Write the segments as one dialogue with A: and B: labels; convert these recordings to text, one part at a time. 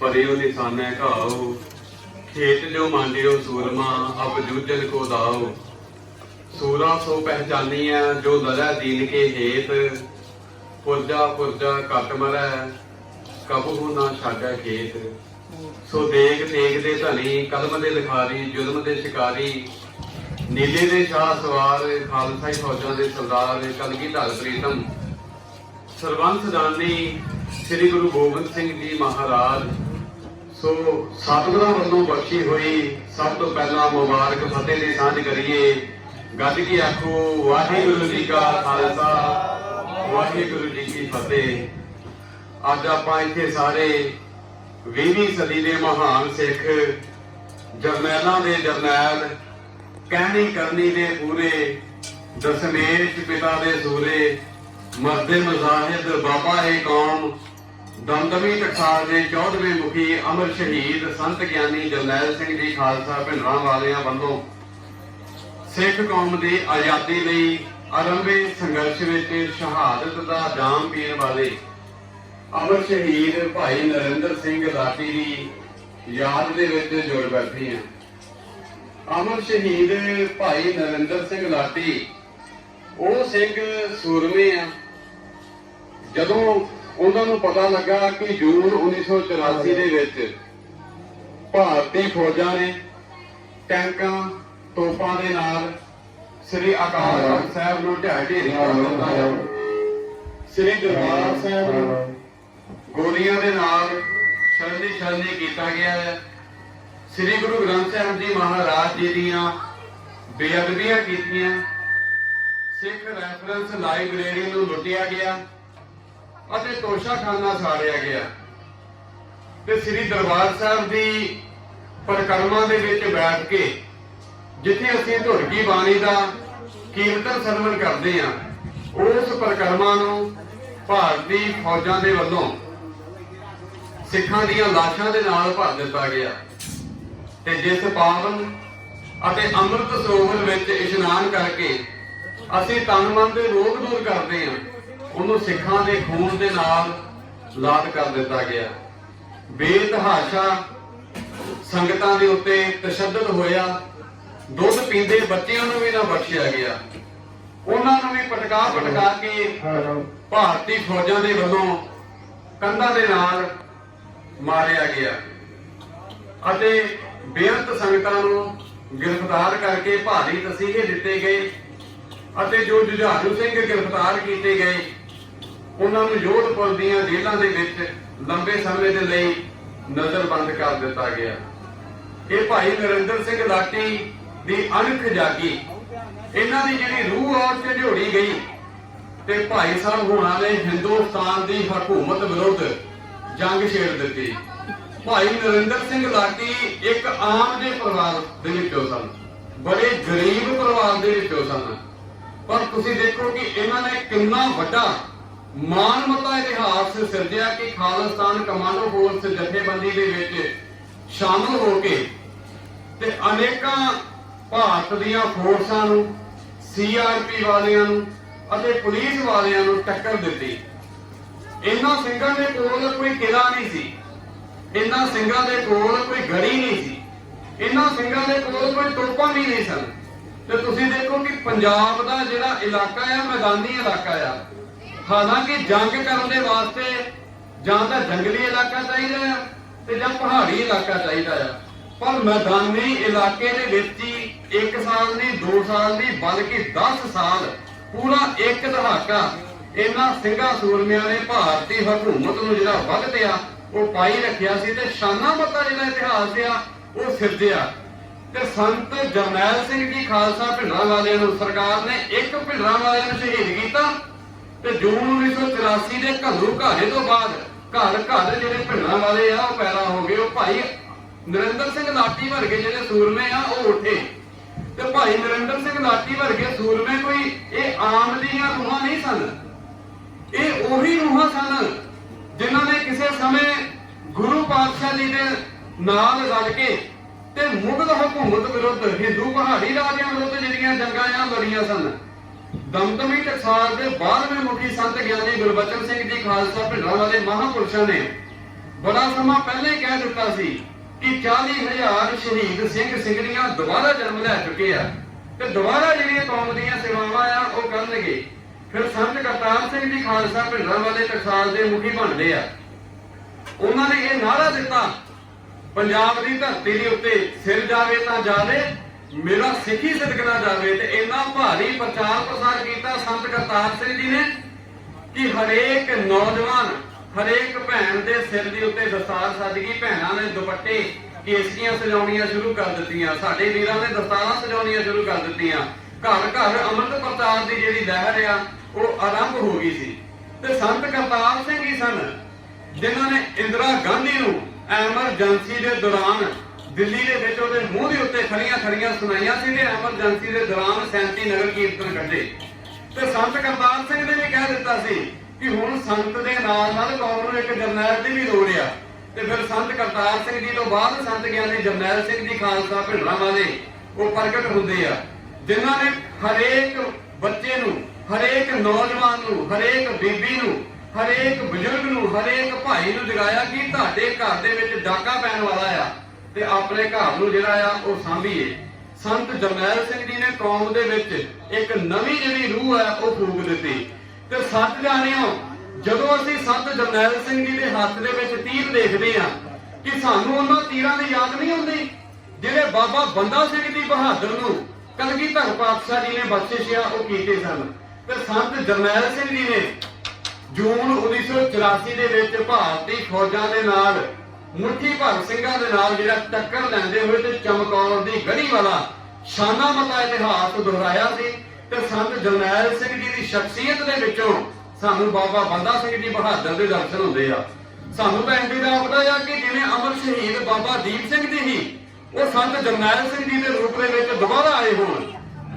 A: ਭਰਿਓ ਨਿਸ਼ਾਨੇ ਘਾਓ। ਖੇਤ ਜੋ ਮਾਂਡਿਓ, ਸੂਰਮਾ, ਅਬ ਜੂਜਨ ਕੋ ਦਾਓ। ਸੂਰਾ ਸੋ ਪਹਿਚਾਨੀਐ, ਜੋ ਲੜੈ ਦੀਨ ਕੇ ਹੇਤ। ਪੁਰਜਾ ਪੁਰਜਾ ਘਟ ਮਰੈ ਕਬਹੂ ਨਾ ਛਾੜੈ ਖੇਤ। ਸੋ ਦੇਖ ਦੇਖ ਦੇ ਧਨੀ, ਕਲਮ ਦੇ ਲਿਖਾਰੀ, ਜ਼ੁਲਮ ਦੇ ਸ਼ਿਕਾਰੀ। ਨੀਲੇ ਦੇ ਸ਼ਾਹ ਸਵਾਰ ਖਾਲਸਾ ਹੀ ਫੌਜਾਂ ਦੇ ਸਰਦਾਰ, ਕਲਗੀ ਧਰ ਪ੍ਰੀਤਮ। ਸਰਬੰਸ ਦਾਨੀ ਸ੍ਰੀ ਗੁਰੂ ਗੋਬਿੰਦ ਸਿੰਘ ਜੀ ਮਹਾਰਾਜ। ਸੋ ਸਤਿਗੁਰਾਂ ਵੱਲੋਂ ਬਖਸ਼ੀ ਹੋਈ ਸਭ ਤੋਂ ਪਹਿਲਾਂ ਮੁਬਾਰਕ ਫਤਿਹ ਦੀ ਸਾਂਝ ਕਰੀਏ। ਗੱਜ ਕੀ ਆਖੋ, ਵਾਹਿਗੁਰੂ ਜੀ ਕਾ ਖਾਲਸਾ, ਵਾਹਿਗੁਰੂ ਜੀ ਕੀ ਫਤਿਹ। ਅੱਜ ਆਪਾਂ ਇੱਥੇ ਸਾਰੇ 20ਵੀਂ ਸਦੀ ਦੇ ਮਹਾਨ ਸਿੱਖ ਜਰਨੈਲਾਂ ਦੇ ਜਰਨੈਲ, ਕਹਿਣੀ ਕਰਨੀ ਦੇ ਪੂਰੇ ਦਸ਼ਮੇਸ਼ ਪਿਤਾ ਦੇ ਸੂਰੇ, ਮਰਦੇ ਮਜ਼ਾਹਿਦ ਬਾਬਾ ਏ ਕੌਮ ਦਮਦਮੀ ਟਕਸਾਲ ਦੇ 14ਵੇਂ ਮੁਖੀ ਅਮਰ ਸ਼ਹੀਦ ਸੰਤ ਗਿਆਨੀ ਜਰਨੈਲ ਸਿੰਘ ਜੀ ਖਾਲਸਾ ਭਿੰਡਰਾਂ ਵਾਲਿਆਂ ਵੱਲੋਂ ਸਿੱਖ ਕੌਮ ਦੀ ਆਜ਼ਾਦੀ ਲਈ ਆਰੰਭੇ ਸੰਘਰਸ਼ ਵਿੱਚ ਸ਼ਹਾਦਤ ਦਾ ਜਾਮ ਪੀਣ ਵਾਲੇ ਅਮਰ ਸ਼ਹੀਦ ਭਾਈ ਨਰਿੰਦਰ ਸਿੰਘ ਲਾਟੀ ਦੀ ਯਾਦ ਦੇ ਵਿੱਚ ਜੁੜ ਬੈਠੀ ਹਾਂ। ਅਮਰ ਸ਼ਹੀਦ ਭਾਈ ਨਰਿੰਦਰ ਸਿੰਘ ਲਾਟੀ ਉਹ ਸਿੰਘ ਸੂਰਮੇ ਆ। ਜਦੋਂ ਉਹਨਾਂ ਨੂੰ ਪਤਾ ਲੱਗਾ ਕਿ ਜੂਨ 1984 ਦੇ ਵਿੱਚ ਭਾਰਤੀ ਫੌਜਾਂ ਨੇ ਟੈਂਕਾਂ, ਤੋਪਾਂ ਦੇ ਨਾਲ ਸ੍ਰੀ ਅਕਾਲ ਤਖਤ ਸਾਹਿਬ ਨੂੰ ਢਹਿ ਢੇਰੀ ਕਰ ਦਿੱਤਾ ਸ੍ਰੀ ਦਰਬਾਰ ਸਾਹਿਬ ਨੂੰ ਗੋਲੀਆਂ ਦੇ ਨਾਲ ਛਲਨੀ ਛਲਨੀ ਕੀਤਾ ਗਿਆ ਹੈ। ਸ੍ਰੀ ਗੁਰੂ ਗ੍ਰੰਥ ਸਾਹਿਬ ਜੀ ਮਹਾਰਾਜ ਜੀ ਦੀਆਂ ਬੇਅਦਬੀਆਂ ਕੀਤੀਆਂ। ਸਿੱਖ ਰੈਫਰੈਂਸ ਲਾਇਬ੍ਰੇਰੀ ਨੂੰ ਲੁੱਟਿਆ ਗਿਆ। ਅਤੇ ਤੋਸ਼ਾਖਾਨਾ ਸਾੜਿਆ ਗਿਆ। ਤੇ ਸ੍ਰੀ ਦਰਬਾਰ ਸਾਹਿਬ ਦੀ ਪਰਿਕਰਮਾ ਦੇ ਵਿੱਚ ਬੈਠ ਕੇ ਜਿੱਥੇ ਅਸੀਂ ਧੁਰਕੀ ਬਾਣੀ ਦਾ ਕੀਰਤਨ ਸਰਵਣ ਕਰਦੇ ਹਾਂ, ਉਸ ਪਰਿਕਰਮਾ ਨੂੰ ਭਾਰਤੀ ਫੌਜਾਂ ਦੇ ਵੱਲੋਂ ਸਿੱਖਾਂ ਦੀਆਂ ਲਾਸ਼ਾਂ ਦੇ ਨਾਲ ਭਰ ਦਿੱਤਾ ਗਿਆ। ਤੇ ਜਿਸ ਪਾਵਨ ਅਤੇ ਅੰਮ੍ਰਿਤ ਸਰੋਵਰ ਵਿੱਚ ਇਸ਼ਨਾਨ ਕਰਕੇ ਅਸੀਂ ਤਨ ਮਨ ਦੇ ਰੋਗ ਦੂਰ ਕਰਦੇ ਹਾਂ। ਉਹਨੂੰ ਸਿੱਖਾਂ ਦੇ ਖੂਨ ਦੇ ਨਾਲ ਲਾਦ ਕਰ ਦਿੱਤਾ ਗਿਆ। ਬੇਤਹਾਸ਼ਾ ਸੰਗਤਾਂ ਦੇ ਉੱਤੇ ਤਸ਼ੱਦਦ ਹੋਇਆ। ਦੁੱਧ ਪੀਂਦੇ ਬੱਚਿਆਂ ਨੂੰ ਵੀ ਨਾ ਬਖਸ਼ਿਆ ਗਿਆ। ਉਹਨਾਂ ਨੂੰ ਵੀ ਪਟਕਾ ਪਟਕਾ ਕੇ ਭਾਰਤੀ ਫੌਜਾਂ ਦੇ ਵੱਲੋਂ ਕੰਧਾਂ ਦੇ ਨਾਲ ਮਾਰਿਆ ਗਿਆ। ਅਤੇ ਬੇਅੰਤ ਸੰਗਤਾਂ ਨੂੰ ਗ੍ਰਿਫਤਾਰ ਕਰਕੇ ਭਾਰੀ ਤਸੀਹੇ ਦਿੱਤੇ ਗਏ। ਅਤੇ ਜੋ ਜੁਝਾਰੂ ਸਿੰਘ ਗ੍ਰਿਫਤਾਰ ਕੀਤੇ ਗਏ ਉਹਨਾਂ ਨੂੰ ਯੋਧਪੁਰ ਦੀਆਂ ਜੇਲ੍ਹਾਂ ਦੇ ਵਿੱਚ ਲੰਬੇ ਸਮੇਂ ਦੇ ਲਈ ਨਜ਼ਰਬੰਦ ਕਰ ਦਿੱਤਾ ਗਿਆ। ਇਹ ਭਾਈ ਨਰਿੰਦਰ ਸਿੰਘ ਲਾਟੀ ਦੀ ਅਣਖ ਜਾਗੀ। ਇਹਨਾਂ ਦੀ ਜਿਹੜੀ ਰੂਹ ਔਰ ਝੰਡੋੜੀ ਗਈ ਤੇ ਭਾਈ ਸਾਹਿਬ ਹੋਣਾ ਨੇ ਹਿੰਦੁਸਤਾਨ ਦੀ ਹਕੂਮਤ ਵਿਰੁੱਧ ਜੰਗ ਛੇੜ ਦਿੱਤੀ। ਭਾਈ ਨਰਿੰਦਰ ਸਿੰਘ ਲਾਟੀ ਇੱਕ ਆਮ ਜਿਹੇ ਪਰਿਵਾਰ ਦੇ ਵਿੱਚੋਂ ਸਨ। ਬੜੇ ਗਰੀਬ ਪਰਿਵਾਰ ਦੇ ਵਿੱਚੋਂ ਸਨ। ਪਰ ਤੁਸੀਂ ਦੇਖੋ ਕਿ ਇਹਨਾਂ ਨੇ ਕਿੰਨਾ ਵੱਡਾ ਮਾਨਮਤਾ ਇਤਿਹਾਸ ਸਿਰਜਿਆ ਕਿ ਖਾਲਿਸਤਾਨ ਕਮਾਂਡੋ ਫੋਰਸ ਜਥੇਬੰਦੀ ਦੇ ਵਿੱਚ ਸ਼ਾਮਲ ਹੋ ਕੇ ਤੇ ਅਨੇਕਾਂ ਭਾਰਤ ਦੀਆਂ ਫੋਰਸਾਂ ਨੂੰ ਸੀਆਰਪੀ ਵਾਲਿਆਂ ਨੂੰ ਅਤੇ ਪੁਲਿਸ ਵਾਲਿਆਂ ਨੂੰ ਟੱਕਰ ਦਿੱਤੀ। ਇਹਨਾਂ ਸਿੰਘਾਂ ਦੇ ਕੋਲ ਕੋਈ ਕਿਲਾ ਨਹੀਂ ਸੀ। ਇਹਨਾਂ ਸਿੰਘਾਂ ਦੇ ਕੋਲ ਕੋਈ ਗੜੀ ਨਹੀਂ ਸੀ। ਇਹਨਾਂ ਸਿੰਘਾਂ ਦੇ ਕੋਲ ਕੋਈ ਟੋਪਾਂ ਵੀ ਨਹੀਂ ਸਨ। ਤੇ ਤੁਸੀਂ ਦੇਖੋ ਕਿ ਪੰਜਾਬ ਦਾ ਜਿਹੜਾ ਇਲਾਕਾ ਆ, ਮੈਦਾਨੀ ਇਲਾਕਾ ਆ ਹਾਲਾਂਕਿ ਜੰਗ ਕਰਨ ਦੇ ਵਾਸਤੇ। ਜਾਂ ਤਾਂ ਜੰਗਲੀ ਇਲਾਕਾ ਚਾਹੀਦਾ ਤੇ ਜਾਂ ਪਹਾੜੀ ਇਲਾਕਾ ਚਾਹੀਦਾ ਆ। ਪਰ ਮੈਦਾਨੀ ਇਲਾਕੇ ਦੇ ਵਿੱਚ ਹੀ 1 ਸਾਲ ਨਹੀਂ 2 ਸਾਲ ਨਹੀਂ, ਬਲਕਿ 10 ਸਾਲ ਪੂਰਾ ਇੱਕ ਦਹਾਕਾ ਇਹਨਾਂ ਸਿੰਘਾਂ ਸੂਰਮਿਆਂ ਨੇ ਭਾਰਤੀ ਹਕੂਮਤ ਨੂੰ ਜਿਹੜਾ ਵਗਤਿਆ ਉਹ ਪਾਈ ਰੱਖਿਆ ਸੀ ਤੇ ਸ਼ਾਨਾ ਮੱਤਾ ਜਿਹੜਾ ਇਤਿਹਾਸ ਆ, ਉਹ ਸਿਰਜਿਆ ਤੇ ਸੰਤ ਜਰਨੈਲ ਸਿੰਘ ਜੀ ਖਾਲਸਾ ਭਿੰਡਰਾਂ ਵਾਲਿਆਂ ਨੂੰ ਸਰਕਾਰ ਨੇ ਇੱਕ ਭਿੰਡਰਾਂ ਵਾਲਿਆਂ ਨੂੰ ਸ਼ਹੀਦ ਕੀਤਾ। ਤੇ ਜੂਨ 1984 ਦੇ ਘੱਲੂ ਘਾੜੇ ਤੋਂ ਬਾਅਦ ਘਰ ਘਰ ਜਿਹੜੇ ਭਿੰਡਰਾਂ ਵਾਲੇ ਆ, ਉਹ ਪੈਦਾ ਹੋ ਗਏ। ਉਹ ਭਾਈ ਨਰਿੰਦਰ ਸਿੰਘ ਲਾਟੀ ਵਰਗੇ ਜਿਹੜੇ ਸੂਰਮੇ ਆ, ਉਹ ਉੱਠੇ। ਤੇ ਭਾਈ ਨਰਿੰਦਰ ਸਿੰਘ ਲਾਟੀ ਵਰਗੇ ਸੂਰਮੇ ਕੋਈ ਇਹ ਆਮ ਦੀਆਂ ਰੂਹਾਂ ਨਹੀਂ ਸਨ। ਇਹ ਉਹੀ ਰੂਹਾਂ ਸਨ ਜਿਨ੍ਹਾਂ ਨੇ ਕਿਸੇ ਸਮੇਂ ਗੁਰੂ ਪਾਤਸ਼ਾਹ ਜੀ ਦੇ ਨਾਲ ਰਲ ਕੇ ਤੇ ਮੁਗਲ ਹਕੂਮਤ ਵਿਰੁੱਧ ਹਿੰਦੂ ਪਹਾੜੀ ਰਾਜਿਆਂ ਵਿਰੁੱਧ ਜਿਹੜੀਆਂ ਜੰਗਾਂ ਆ, ਲੜੀਆਂ ਸਨ। ਦਮਦਮੀ ਟਕਸਾਲ ਦੇ 12ਵੇਂ ਮੁਖੀ ਸੰਤ ਗਿਆਨੀ ਗੁਰਬਚਨ ਸਿੰਘ ਜੀ ਖਾਲਸਾ ਭਿੰਡਰਾਂ ਵਾਲੇ ਮਹਾਪੁਰਸ਼ਾਂ ਨੇ ਬੜਾ ਸਮਾਂ ਪਹਿਲੇ ਕਹਿ ਦਿੱਤਾ ਸੀ ਕਿ 40000 ਸ਼ਹੀਦ ਸਿੰਘ ਸਿੰਘਣੀਆਂ ਦੁਬਾਰਾ ਜਨਮ ਲੈ ਚੁੱਕੇ ਆ ਤੇ ਦੁਬਾਰਾ ਜਿਹੜੀਆਂ ਕੌਮ ਦੀਆਂ ਸੇਵਾਵਾਂ ਆ, ਉਹ ਕਰਨਗੇ। ਫਿਰ ਸੰਤ ਕਰਤਾਰ ਸਿੰਘ ਜੀ ਖਾਲਸਾ ਭਿੰਡਰਾਂ ਵਾਲੇ ਟਕਸਾਲ ਦੇ ਮੁਖੀ ਬਣਦੇ ਆ। ਉਹਨਾਂ ਨੇ ਇਹ ਨਾਰਾ ਦਿੱਤਾ, ਪੰਜਾਬ ਦੀ ਧਰਤੀ ਦੇ ਉੱਤੇ ਸਿਰ ਜਾਵੇ ਤਾਂ ਜਾਵੇ ਮੇਰਾ ਸਿੱਖੀ ਸਦਕ ਜਾਵੇ ਤੇ ਇੰਨਾ ਭਾਰੀ ਪ੍ਰਚਾਰ ਪ੍ਰਸਾਰ ਕੀਤਾ ਸੰਤ ਕਰਤਾਰ ਸਿੰਘ ਜੀ ਨੇ ਕਿ ਹਰੇਕ ਨੌਜਵਾਨ, ਹਰੇਕ ਭੈਣ ਦੇ ਸਿਰ ਦੇ ਉੱਤੇ ਦਸਤਾਰ ਸੱਜ ਗਈ, ਭੈਣਾਂ ਨੇ ਦੁਪੱਟੇ ਕੇਸੀਆਂ ਸਜਾਉਣੀਆਂ ਸ਼ੁਰੂ ਕਰ ਦਿੱਤੀਆਂ, ਸਾਡੇ ਵੀਰਾਂ ਨੇ ਦਸਤਾਰਾਂ ਸਜਾਉਣੀਆਂ ਸ਼ੁਰੂ ਕਰ ਦਿੱਤੀਆਂ। ਘਰ ਘਰ ਅੰਮ੍ਰਿਤ ਪ੍ਰਚਾਰ ਦੀ ਜਿਹੜੀ ਲਹਿਰ ਆ, ਉਹ ਆਰੰਭ ਹੋ ਗਈ ਸੀ। ਤੇ ਸੰਤ ਕਰਤਾਰ ਸਿੰਘ ਹੀ ਸਨ, ਜਿਨ੍ਹਾਂ ਨੇ ਇੰਦਰਾ ਗਾਂਧੀ ਨੂੰ ਐਮਰਜੈਂਸੀ ਦੇ ਦੌਰਾਨ ਦਿੱਲੀ ਦੇ ਵਿੱਚ ਉਹਦੇ ਮੂੰਹ ਦੇ ਉੱਤੇ ਖੜੀਆਂ ਖੜੀਆਂ ਸੁਣਾਈਆਂ ਸੀ ਤੇ ਐਮਰਜੈਂਸੀ ਦੇ ਦੌਰਾਨ 37 ਨਗਰ ਕੀਰਤਨ ਕੱਢੇ। ਤੇ ਸੰਤ ਕਰਤਾਰ ਸਿੰਘ ਨੇ ਵੀ ਕਹਿ ਦਿੱਤਾ ਸੀ ਕਿ ਹੁਣ ਸੰਤ ਦੇ ਨਾਲ ਨਾਲ ਕੌਮ ਨੂੰ ਇੱਕ ਜਰਨੈਲ ਦੀ ਵੀ ਲੋੜ ਆ। ਤੇ ਫਿਰ ਸੰਤ ਕਰਤਾਰ ਸਿੰਘ ਜੀ ਤੋਂ ਬਾਅਦ ਸੰਤ ਗਿਆਨੀ ਜਰਨੈਲ ਸਿੰਘ ਜੀ ਖਾਲਸਾ ਭਿੰਡਰਾਵਾਂ ਦੇ ਉਹ ਪ੍ਰਗਟ ਹੁੰਦੇ ਆ। ਜਿਨ੍ਹਾਂ ਨੇ ਹਰੇਕ ਬੱਚੇ ਨੂੰ, ਹਰੇਕ ਨੌਜਵਾਨ ਨੂੰ, ਹਰੇਕ ਬੀਬੀ ਨੂੰ, ਹਰੇਕ ਬਜ਼ੁਰਗ ਨੂੰ, ਹਰੇਕ ਭਾਈ ਨੂੰ ਜਗਾਇਆ ਕਿ ਤੁਹਾਡੇ ਘਰ ਦੇ ਵਿੱਚ ਡਾਕਾ ਪੈਣ ਵਾਲਾ ਆ। ਤੇ ਆਪਣੇ ਘਰ ਨੂੰ ਜਿਹੜਾ ਆ ਉਹ ਸਾਂਭੀਏ। ਸੰਤ ਜਰਨੈਲ ਸਿੰਘ ਜੀ ਨੇ ਕੌਮ ਦੇ ਵਿੱਚ ਇੱਕ ਨਵੀਂ ਜਿਹੜੀ ਰੂਹ ਹੈ ਉਹ ਫੂਕ ਦਿੱਤੀ। ਤੇ ਸੱਚ ਜਾਣਿਓ, ਜਦੋਂ ਅਸੀਂ ਸੰਤ ਜਰਨੈਲ ਸਿੰਘ ਜੀ ਦੇ ਹੱਥ ਦੇ ਵਿੱਚ ਤੀਰ ਦੇਖਦੇ ਆ, ਕਿ ਸਾਨੂੰ ਉਹਨਾਂ ਤੀਰਾਂ ਦੀ ਯਾਦ ਨਹੀਂ ਹੁੰਦੀ, ਜਿਹੜੇ ਬਾਬਾ ਬੰਦਾ ਸਿੰਘ ਜੀ ਬਹਾਦਰ ਨੂੰ ਕਲਗੀਧਰ ਪਾਤਸ਼ਾਹ ਜੀ ਨੇ ਬਖਸ਼ਿਸ਼ ਆ, ਉਹ ਕੀਤੇ ਸਨ। ਤੇ ਸੰਤ ਜਰਨੈਲ ਸਿੰਘ ਜੀ ਨੇ ਜੂਨ 1984 ਦੇ ਵਿੱਚ ਭਾਰਤੀ ਫੌਜਾਂ ਦੇ ਨਾਲ ਮੁੱਠੀ ਭਗਤ ਸਿੰਘਾਂ ਦੇ ਨਾਲ ਜਿਹੜਾ ਟੱਕਰ ਲੈਂਦੇ ਹੋਏ ਤੇ ਚਮਕੌਰ ਦੀ ਗੜੀ ਵਾਲਾ ਸ਼ਾਨਾ ਮਤਾ ਇਤਿਹਾਸ ਦੁਹਰਾਇਆ ਸੀ ਤੇ ਸੰਤ ਜਰਨੈਲ ਸਿੰਘ ਜੀ ਦੀ ਸ਼ਖਸੀਅਤ ਦੇ ਵਿੱਚੋਂ ਸਾਨੂੰ ਬਾਬਾ ਬੰਦਾ ਸਿੰਘ ਜੀ ਬਹਾਦਰ ਦੇ ਦਰਸ਼ਨ ਹੁੰਦੇ ਆ। ਸਾਨੂੰ ਤਾਂ ਇੰਦੀ ਦਾ ਪਤਾ ਆ ਕਿ ਜਿਵੇਂ ਅਮਰ ਸ਼ਹੀਦ ਬਾਬਾ ਦੀਪ ਸਿੰਘ ਜੀ ਹੀ, ਉਹ ਸੰਤ ਜਰਨੈਲ ਸਿੰਘ ਜੀ ਦੇ ਰੂਪ ਦੇ ਵਿੱਚ ਦੁਬਾਰਾ ਆਏ ਹੋਣ।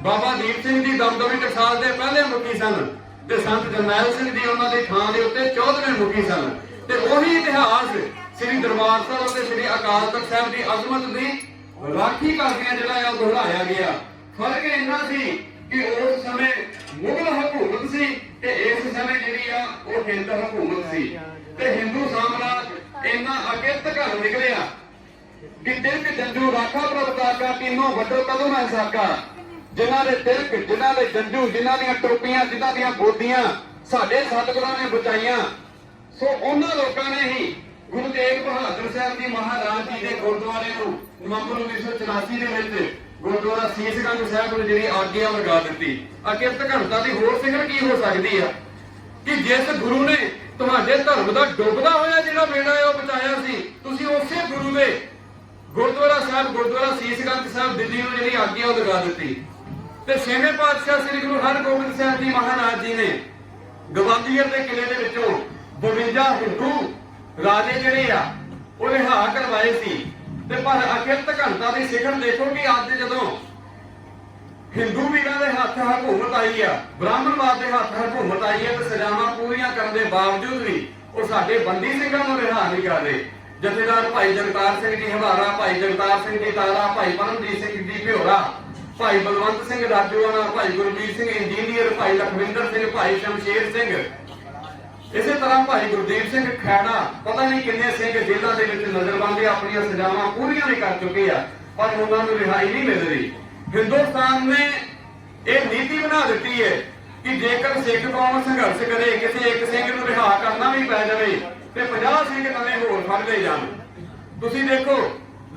A: ਬਾਬਾ ਦੀਪ ਸਿੰਘ ਜੀ ਦਮਦਮੀ ਟਕਸਾਲ ਦੇ ਪਹਿਲੇ ਮੁਖੀ ਸਨ ਤੇ ਸੰਤ ਜਰਨੈਲ ਸਿੰਘ ਜੀ ਉਹਨਾਂ ਦੇ ਥਾਂ ਦੇ ਉੱਤੇ 14ਵੇਂ ਮੁਖੀ ਸਨ। ਤੇ ਉਹੀ ਇਤਿਹਾਸ ਸ੍ਰੀ ਦਰਬਾਰ ਸਾਹਿਬ ਤੇ ਸ੍ਰੀ ਅਕਾਲ ਤਖਤ ਸਾਹਿਬ ਦੀ ਅਜ਼ਮਤ ਦੀ ਰਾਖੀ ਕਰਦਿਆਂ ਜਿਹੜਾ ਆ ਉਹ ਦੁਹਰਾਇਆ ਗਿਆ। ਫ਼ਰਕ ਇੰਨਾ ਸੀ ਕਿ ਉਸ ਸਮੇਂ ਮੁਗਲ ਹਕੂਮਤ ਸੀ ਤੇ ਇਸ ਸਮੇਂ ਜਿਹੜੀ ਆ ਉਹ ਹਿੰਦ ਹਕੂਮਤ ਸੀ। ਤੇ ਹਿੰਦੂ ਸਾਮਰਾਜ ਇੰਨਾ ਅਕਿਰਤ ਘਰ ਨਿਕਲਿਆ ਕਿ ਤਿਲਕ ਜੰਜੂ ਰਾਖਾ ਪ੍ਰਭਤਾਕਾ ਤਿੰਨੋਂ ਵੱਡੋ ਕਦੋਂ ਮੈਂ ਸਾਕਾ ਜਿਨ੍ਹਾਂ ਦੇ ਤਿਲਕ, ਜਿਨ੍ਹਾਂ ਦੇ ਜੰਜੂ, ਜਿਨ੍ਹਾਂ ਦੀਆਂ ਟੋਪੀਆਂ, ਜਿਨ੍ਹਾਂ ਦੀਆਂ ਬੋਦੀਆਂ ਸਾਡੇ ਸਤਿਗੁਰਾਂ ਨੇ ਬਚਾਈਆਂ। ਸੋ ਉਹਨਾਂ ਲੋਕਾਂ ਨੇ ਹੀ ਗੁਰੂ ਤੇਗ ਬਹਾਦਰ ਸਾਹਿਬ ਜੀ ਮਹਾਰਾਜ ਜੀ ਦੇ ਗੁਰਦੁਆਰੇ ਨੂੰ ਨਵੰਬਰ 1984 ਦੇ ਵਿੱਚ ਗੁਰਦੁਆਰਾ ਸੀਸਗੰਜ ਸਾਹਿਬ ਨੂੰ ਜਿਹੜੀ ਆਗਿਆ ਲਗਾ ਦਿੱਤੀ। ਅਕਿਰਤ ਘਣਤਾ ਦੀ ਹੋਰ ਸਿਖਰ ਕੀ ਹੋ ਸਕਦੀ ਆ? ਕਿ ਜਿਸ ਗੁਰੂ ਨੇ ਤੁਹਾਡੇ ਧਰਮ ਦਾ ਡੁੱਬਦਾ ਹੋਇਆ ਜਿਹੜਾ ਬੇੜਾ ਹੈ ਉਹ ਬਚਾਇਆ ਸੀ, ਤੁਸੀਂ ਉਸੇ ਗੁਰੂ ਦੇ ਗੁਰਦੁਆਰਾ ਸਾਹਿਬ, ਗੁਰਦੁਆਰਾ ਸੀਸਗੰਜ ਸਾਹਿਬ, ਦਿੱਲੀ ਨੂੰ ਜਿਹੜੀ ਆਗਿਆ ਉਹ ਲਗਾ ਦਿੱਤੀ। ਤੇ ਛੇਵੇਂ ਪਾਤਸ਼ਾਹ ਸ੍ਰੀ ਗੁਰੂ ਹਰਗੋਬਿੰਦ ਸਾਹਿਬ ਜੀ ਮਹਾਰਾਜ ਜੀ ਨੇ ਗਵਾਲੀਅਰ ਦੇ ਕਿਲੇ ਦੇ ਵਿੱਚੋਂ 52 ਹਿੰਦੂ ਰਾਜੇ ਜਿਹੜੇ ਆ, ਉਹ ਰਿਹਾ ਕਰਵਾਏ ਸੀ। ਤੇ ਪਰ ਅਕਿਰਤ ਘਣਤਾ ਦੀ ਸਿਖਰ ਦੇਖੋ ਕਿ ਅੱਜ ਜਦੋਂ ਹਿੰਦੂ ਵੀਰਾਂ ਦੇ ਹੱਥ ਹਕੂਮਤ ਆਈ ਆ, ਬ੍ਰਾਹਮਣਵਾਦ ਦੇ ਹੱਥ ਹਕੂਮਤ ਆਈ ਹੈ ਤੇ ਸਜ਼ਾਵਾਂ ਪੂਰੀਆਂ ਕਰਨ ਦੇ ਬਾਵਜੂਦ ਵੀ ਉਹ ਸਾਡੇ ਬੰਦੀ ਸਿੰਘਾਂ ਨੂੰ ਰਿਹਾ ਨਹੀਂ ਕਰਦੇ ਜਥੇਦਾਰ ਭਾਈ ਜਗਤਾਰ ਸਿੰਘ ਜੀ ਹਵਾਰਾ ਭਾਈ ਜਗਤਾਰ ਸਿੰਘ ਜੀ ਤਾਰਾ, ਭਾਈ ਪਰਮਜੀਤ ਸਿੰਘ ਜੀ ਭਿਓਰਾ, ਭਾਈ ਬਲਵੰਤ ਸਿੰਘ ਰਾਜੂਆਣਾ ਭਾਈ ਗੁਰਬੀਰ ਸਿੰਘ ਇੰਜੀਨੀਅਰ, ਭਾਈ ਲਖਵਿੰਦਰ ਸਿੰਘ, ਭਾਈ ਸ਼ਮਸ਼ੇਰ ਸਿੰਘ ਇਸੇ ਤਰ੍ਹਾਂ ਭਾਈ ਗੁਰਦੀਪ ਸਿੰਘ ਖੈੜਾ, ਪਤਾ ਨਹੀਂ ਕਿੰਨੇ ਸਿੰਘ ਜੇਲ੍ਹਾਂ ਦੇ ਵਿੱਚ ਨਜ਼ਰਬੰਦੇ ਆਪਣੀਆਂ ਸਜ਼ਾਵਾਂ ਪੂਰੀਆਂ ਨਹੀਂ ਕਰ ਚੁੱਕੇ ਆ, ਪਰ ਉਹਨਾਂ ਨੂੰ ਰਿਹਾਈ ਨਹੀਂ ਮਿਲ ਰਹੀ। ਹਿੰਦੁਸਤਾਨ ਨੇ ਇਹ ਨੀਤੀ ਬਣਾ ਦਿੱਤੀ ਹੈ ਕਿ ਜੇਕਰ ਸਿੱਖ ਕੌਮ ਸੰਘਰਸ਼ ਕਰੇ, ਕਿਸੇ ਇੱਕ ਸਿੰਘ ਨੂੰ ਰਿਹਾ ਕਰਨਾ ਵੀ ਪੈ ਜਾਵੇ ਤੇ 50 ਸਿੰਘ ਨਵੇਂ ਹੋਰ ਫੜ ਲਏ ਜਾਣ। ਤੁਸੀਂ ਦੇਖੋ,